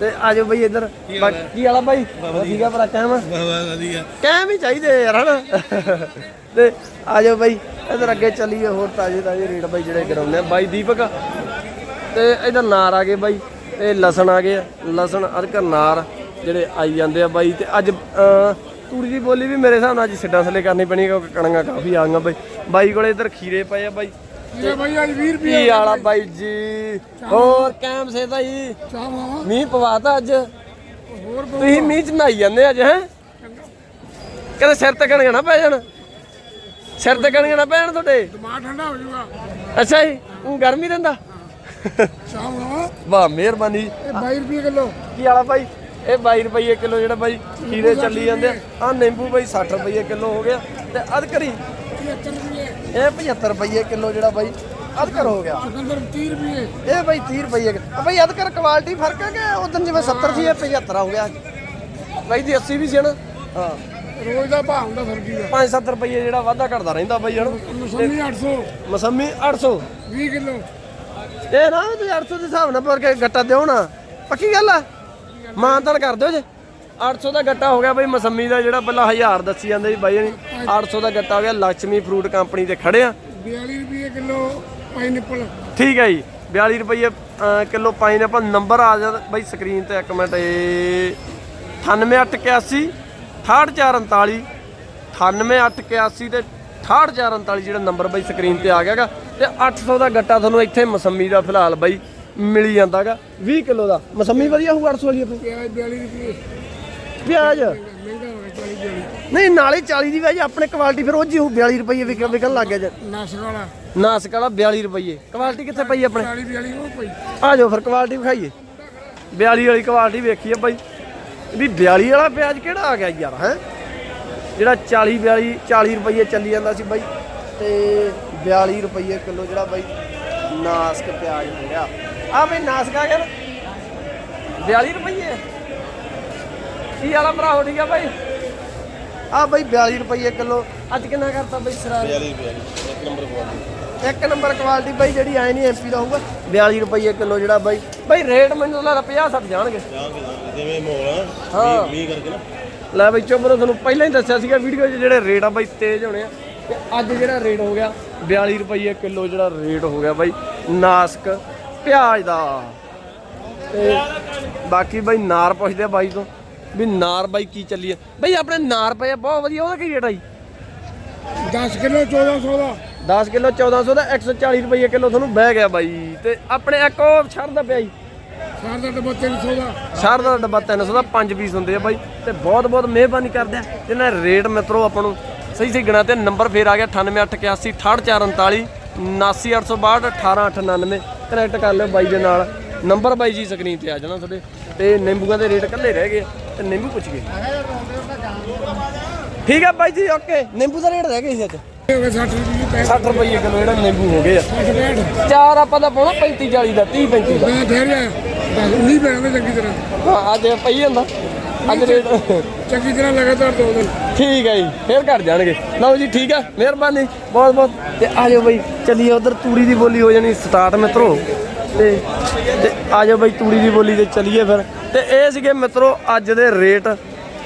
ਤੇ ਆ ਜਾਓ ਬਈ ਇੱਧਰ। ਬਾ- ਕੀ ਵਾਲਾ ਭਾਈ ਠੀਕ ਆ ਭਰਾ ਕਹਿਵਾ ਵਧੀਆ। ਕਹਿਮ ਹੀ ਚਾਹੀਦੇ ਯਾਰ ਹਨਾ? ਤੇ ਆ ਜਾਓ ਬਾਈ ਇੱਧਰ ਅੱਗੇ ਚੱਲੀਏ ਹੋਰ ਤਾਜੇ ਤਾਜੇ ਰੇਟ ਬਾਈ ਜਿਹੜੇ ਕਰਾਉਂਦੇ ਆ। ਬਾਈ ਦੀਪਕ ਤੇ ਇੱਧਰ ਨਾਰ ਆ ਗਏ ਬਾਈ ਤੇ ਲਸਣ ਆ ਗਏ। ਲਸਣ ਅਦਰਕ ਨਾਰ ਜਿਹੜੇ ਆਈ ਜਾਂਦੇ ਆ ਬਾਈ ਤੇ ਅੱਜ ਤੂੜੀ ਦੀ ਬੋਲੀ ਵੀ ਮੇਰੇ ਹਿਸਾਬ ਨਾਲ ਅੱਜ ਸਿੱਡਾਂ ਥੱਲੇ ਕਰਨੀ ਪੈਣੀ ਕਿਉਂਕਿ ਕਣੀਆਂ ਕਾਫੀ ਆ ਗਈਆਂ ਬਾਈ। ਬਾਈ ਕੋਲੇ ਇੱਧਰ ਖੀਰੇ ਪਏ ਆ ਬਾਈ। ਇਹ ਬਾਈ ਅੱਜ 20 ਰੁਪਏ ਕੀ ਵਾਲਾ ਬਾਈ। ਜੀ? ਹੋਰ ਕੈਮ ਸੇ ਦਾ ਜੀ ਚਾਹਾਂ ਮੀਂਹ ਪਵਾਤਾ ਅੱਜ। ਹੋਰ ਤੁਸੀਂ ਮੀਂਹ ਚ ਨਹਾਈ ਜਾਂਦੇ ਅੱਜ ਹੈ? ਕਹਿੰਦੇ ਸਿਰ ਤੇ ਕਣੀਆਂ ਨਾ ਪੈ ਜਾਣ। ਸਿਰ ਤੇ ਕਣੀਆਂ ਨਾ ਪੈਣ ਤੁਹਾਡੇ। ਦਿਮਾਗ ਠੰਡਾ ਹੋ ਜਾਊਗਾ। ਅੱਛਾ ਜੀ ਗਰਮੀ ਰਹਿੰਦਾ ਵਾਹ ਮਿਹਰਬਾਨੀ। ਇਹ 22 ਰੁਪਏ ਕਿਲੋ। ਕੀ ਵਾਲਾ ਬਾਈ? ਇਹ 22 ਰੁਪਏ ਕਿਲੋ ਜਿਹੜਾ ਬਾਈ ਖੀਰੇ ਚੱਲੀ ਜਾਂਦੇ ਆ। ਆਹ ਨਿੰਬੂ ਬਾਈ 60 ਰੁਪਏ ਕਿਲੋ ਹੋ ਗਿਆ। ਤੇ ਅਦਕਰੀ 75 ਰੁਪਏ ਇਹ 75 ਰੁਪਏ ਕਿਲੋ ਜਿਹੜਾ ਬਾਈ ਅਦਕਰ ਹੋ ਗਿਆ। ਚੁਕੰਦਰ 30 ਰੁਪਏ। ਇਹ ਬਾਈ 30 ਰੁਪਏ ਆ ਬਾਈ ਅਦਕਰ ਕੁਆਲਿਟੀ ਫ਼ਰਕ ਹੈ ਕਿ ਉਦੋਂ ਜਿਵੇਂ 70 ਸੀ ਇਹ 75 ਹੋ ਗਿਆ? ਬਾਈ ਦੀ 80 ਵੀ ਸੀ ਨਾ ਹਾਂ। ਰੋਜ਼ ਦਾ ਭਾਅ ਹੁੰਦਾ ਸਰਗੀ ਦਾ 5-7 ਰੁਪਏ ਜਿਹੜਾ ਵਾਧਾ ਘਟਦਾ ਰਹਿੰਦਾ ਬਾਈ ਹਣ ਮਸੰਮੀ 800 ਮਸੰਮੀ 800 20 ਕਿਲੋ। ਇਹ ਨਾ ਤੁਸੀਂ 800 ਦੇ ਹਿਸਾਬ ਨਾਲ ਭਰ ਕੇ ਗੱਟਾ ਦਿਓ ਨਾ। ਪੱਕੀ ਗੱਲ ਆ? ਮਾਨਤਨ ਕਰ ਦਿਓ ਜੇ। 800 ਦਾ ਗੱਟਾ ਹੋ ਗਿਆ ਬਈ ਮਸੰਮੀ ਦਾ ਜਿਹੜਾ ਪਹਿਲਾਂ 1000 ਦੱਸੀ ਜਾਂਦੇ ਸੀ ਬਾਈ ਨੇ 800 ਦਾ ਗੱਟਾ ਹੋ ਗਿਆ ਲక్ష్ਮੀ ਫਰੂਟ ਕੰਪਨੀ ਤੇ ਖੜੇ ਆ। 42 ਰੁਪਏ ਕਿਲੋ ਪਾਈਨਐਪਲ ਠੀਕ ਹੈ ਜੀ 42 ਰੁਪਏ ਕਿਲੋ ਪਾਈਨਐਪਲ ਨੰਬਰ ਆ ਜਾ ਬਾਈ ਸਕਰੀਨ ਤੇ ਇੱਕ ਮਿੰਟ ਇਹ 9881 68439 9881 ਤੇ 68439 ਜਿਹੜਾ ਨੰਬਰ ਬਾਈ ਸਕਰੀਨ ਤੇ ਆ ਗਿਆਗਾ ਤੇ 800 ਦਾ ਗੱਟਾ ਤੁਹਾਨੂੰ ਇੱਥੇ ਮਸੰਮੀ ਦਾ ਫਿਲਹਾਲ ਬਾਈ ਮਿਲੀ ਜਾਂਦਾਗਾ। 20 ਕਿਲੋ ਦਾ। ਮਸੰਮੀ ਵਧੀਆ ਹੋਊ 800 ਵਾਲੀ ਆਪਣੀ? ਪਿਆਜ਼ 42 ਰੁਪਏ ਪਿਆਜ਼। ਮਹਿੰਗਾ ਹੋ ਗਿਆ 40 42 ਨਹੀਂ ਨਾਲੇ 40 ਦੀ ਵੈਜ ਆਪਣੇ ਕੁਆਲਿਟੀ ਫਿਰ ਉਹ ਜੀ ਹੋਊ 42 ਰੁਪਏ ਵਿਕਣ ਵਿਕਣ ਲੱਗ ਗਿਆ ਜੀ। ਨਾਸਕ ਵਾਲਾ ਨਾਸਕ ਵਾਲਾ 42 ਰੁਪਏ ਕੁਆਲਿਟੀ ਕਿੱਥੇ ਪਈ ਆਪਣੇ? 40 42 ਉਹ ਪਈ। ਆ ਜਾਓ ਫਿਰ ਕੁਆਲਿਟੀ ਵਿਖਾਈਏ। 42 ਵਾਲੀ ਕੁਆਲਿਟੀ ਵੇਖੀਏ ਬਾਈ। ਵੀ 42 ਵਾਲਾ ਪਿਆਜ਼ ਕਿਹੜਾ ਆ ਗਿਆ ਯਾਰ ਹੈ? ਜਿਹੜਾ 40 42 40 ਰੁਪਏ ਚੱਲੀ ਜਾਂਦਾ ਸੀ ਬਾਈ। ਤੇ 42 ਰੁਪਏ ਕਿਲੋ ਜਿਹੜਾ ਬਾਈ ਨਾਸਕ ਪਿਆਜ਼ ਹੋ ਗਿਆ ਆ ਬਈ ਨਾਸਕ ਆ ਗਿਆ ਨਾ। 42 ਰੁਪਏ ਕੀ ਵਾਲਾ ਭਰਾ ਹੋ ਠੀਕ ਆ ਬਾਈ? ਆ ਬਾਈ 42 ਰੁਪਏ ਕਿਲੋ। ਅੱਜ ਕਿੰਨਾ ਕਰਤਾ ਬਾਈ ਸਰਾਜ 40 ਰੁਪਏ ਇੱਕ ਨੰਬਰ ਕੁਆਲਿਟੀ ਇੱਕ ਨੰਬਰ ਕੁਆਲਿਟੀ ਬਾਈ ਜਿਹੜੀ ਆਏ ਨਹੀਂ ਐਮਪੀ ਦਾ ਹੋਊਗਾ। 42 ਰੁਪਏ ਕਿਲੋ ਜਿਹੜਾ ਬਾਈ। ਬਾਈ ਰੇਟ ਮੈਨੂੰ ਲੱਗਦਾ 50 60 ਜਾਣਗੇ। ਜਿਵੇਂ ਮਾਹੌਲ ਆ ਹਾਂ। ਮੀਂਹ ਕਰਕੇ ਨਾ। ਲੈ ਬਈ ਚੋਬਰੋ ਤੁਹਾਨੂੰ ਪਹਿਲਾਂ ਹੀ ਦੱਸਿਆ ਸੀਗਾ ਵੀਡੀਓ 'ਚ ਜਿਹੜੇ ਰੇਟ ਆ ਬਾਈ ਤੇਜ਼ ਹੋਣੇ ਆ। ਤੇ ਅੱਜ ਜਿਹੜਾ ਰੇਟ ਹੋ ਗਿਆ 42 ਰੁਪਏ ਕਿਲੋ ਜਿਹੜਾ ਰੇਟ ਹੋ ਗਿਆ ਬਾਈ ਨਾਸਕ ਪਿਆਜ਼ ਦਾ। ਤੇ ਬਾਕੀ ਬਾਈ ਨਾਰ ਪੁੱਛਦੇ ਬਾਈ ਤੋਂ। ਵੀ ਨਾਰ ਬਾਈ ਕੀ ਚੱਲੀ ਆ? ਬਾਈ ਆਪਣੇ ਨਾਰ ਪਏ ਆ ਬਹੁਤ ਵਧੀਆ ਉਹਦਾ ਕੀ ਰੇਟ ਆ ਜੀ? 10 ਕਿਲੋ 1400 ਦਾ। 10 ਕਿਲੋ 1400 ਦਾ 140 ਰੁਪਏ ਕਿਲੋ ਤੁਹਾਨੂੰ ਬਹਿ ਗਿਆ ਬਾਈ। ਤੇ ਆਪਣੇ ਇੱਕ ਉਹ ਛੱਡਦਾ ਪਿਆ ਜੀ। ਸਾਰ ਦਾ ਡੱਬਾ 300 ਦਾ। ਸ਼ਹਿਰ ਦਾ ਡੱਬਾ 300 ਦਾ 5 ਪੀਸ ਹੁੰਦੇ ਆ ਬਾਈ। ਤੇ ਬਹੁਤ ਬਹੁਤ ਮਿਹਰਬਾਨੀ ਕਰਦੇ ਆ। ਜਿਨ੍ਹਾਂ ਨੇ ਰੇਟ ਮਿੱਤਰੋ ਆਪਾਂ ਨੂੰ ਸਹੀ ਸਹੀ ਗਿਣਾ ਤੇ ਨੰਬਰ ਫੇਰ ਆ ਗਿਆ 9881 68439 79862 18899 ਕਨੈਕਟ ਕਰ ਲਿਓ ਬਾਈ ਦੇ ਨਾਲ। ਨੰਬਰ ਬਾਈ ਜੀ ਸਕਰੀਨ ਤੇ ਆ ਜਾਣਾ ਤੁਹਾਡੇ। ਤੇ ਨਿੰਬੂਆਂ ਦੇ ਰੇਟ ਕੱਲੇ ਰਹਿ ਗਏ ਤੇ ਨਿੰਬੂ ਪੁੱਛ ਗਏ। ਠੀਕ ਆ ਬਾਈ ਜੀ ਓਕੇ। ਨਿੰਬੂ ਦਾ ਰੇਟ ਰਹਿ ਗਏ ਸੀ ਅੱਜ। ਹੋ ਗਏ 60 ਰੁਪਏ ਪੈ 60 ਰੁਪਏ ਕਿਲੋ ਜਿਹੜਾ ਨਿੰਬੂ ਹੋ ਗਏ ਆ। 60 65 ਚਾਰ ਆਪਾਂ ਦਾ ਪਾਉਣਾ 35 40 ਦਾ 30 35 ਦਾ। ਮੈਂ ਬਸ ਨਹੀਂ ਪੈਣਾ ਚੰਗੀ ਤਰ੍ਹਾਂ। ਹਾਂ ਅੱਜ ਪਈ ਜਾਂਦਾ। ਅੱਜ ਰੇਟ ਚੰਗੀ ਤਰ੍ਹਾਂ ਲਗਾਤਾਰ ਦੋ ਦਿਨ। ਠੀਕ ਹੈ ਜੀ ਫੇਰ ਘਟ ਜਾਣਗੇ। ਲਓ ਜੀ ਠੀਕ ਹੈ ਮਿਹਰਬਾਨੀ ਬਹੁਤ ਬਹੁਤ ਤੇ ਆ ਜਾਓ ਬਈ ਚੱਲੀਏ ਉਧਰ ਤੂੜੀ ਦੀ ਬੋਲੀ ਹੋ ਜਾਣੀ ਸਟਾਰਟ ਮਿੱਤਰੋ। ਤੇ ਤੇ ਆ ਜਾਓ ਬਈ ਤੂੜੀ ਦੀ ਬੋਲੀ ਤੇ ਚਲੀਏ ਫਿਰ। ਤੇ ਇਹ ਸੀਗੇ ਮਿੱਤਰੋ ਅੱਜ ਦੇ ਰੇਟ।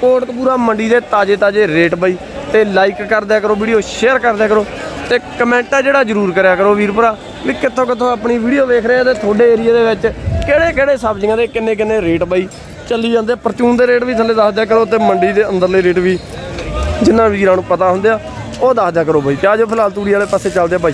ਕੋਟਕਪੂਰਾ ਮੰਡੀ ਦੇ ਤਾਜੇ ਤਾਜੇ ਰੇਟ ਬਈ। ਤੇ ਲਾਈਕ ਕਰ ਦਿਆ ਕਰੋ ਵੀਡੀਓ ਸ਼ੇਅਰ ਕਰ ਦਿਆ ਕਰੋ। ਤੇ ਕਮੈਂਟ ਆ ਜਿਹੜਾ ਜਰੂਰ ਕਰਿਆ ਕਰੋ ਵੀਰ ਭਰਾ, ਵੀ ਕਿੱਥੋਂ ਕਿੱਥੋਂ ਆਪਣੀ ਵੀਡੀਓ ਵੇਖ ਰਹੇ ਆ ਤੇ ਤੁਹਾਡੇ ਏਰੀਆ ਦੇ ਵਿੱਚ ਕਿਹੜੇ ਕਿਹੜੇ ਸਬਜ਼ੀਆਂ ਦੇ ਕਿੰਨੇ ਕਿੰਨੇ ਰੇਟ ਬਈ। ਚੱਲੀ ਜਾਂਦੇ ਪਰਚੂਨ ਦੇ ਰੇਟ ਵੀ ਥੱਲੇ ਦੱਸ ਦਿਆ ਕਰੋ ਤੇ ਮੰਡੀ ਦੇ ਅੰਦਰਲੇ ਰੇਟ ਵੀ ਜਿਨ੍ਹਾਂ ਵੀਰਾਂ ਨੂੰ ਪਤਾ ਹੁੰਦੇ ਆ, ਉਹ ਦੱਸ ਦਿਆ ਕਰੋ ਬਈ। ਤੇ ਆਜੋ ਫਿਲਹਾਲ ਤੂੜੀ ਵਾਲੇ ਪਾਸੇ ਚੱਲਦੇ ਆ ਬਾਈ।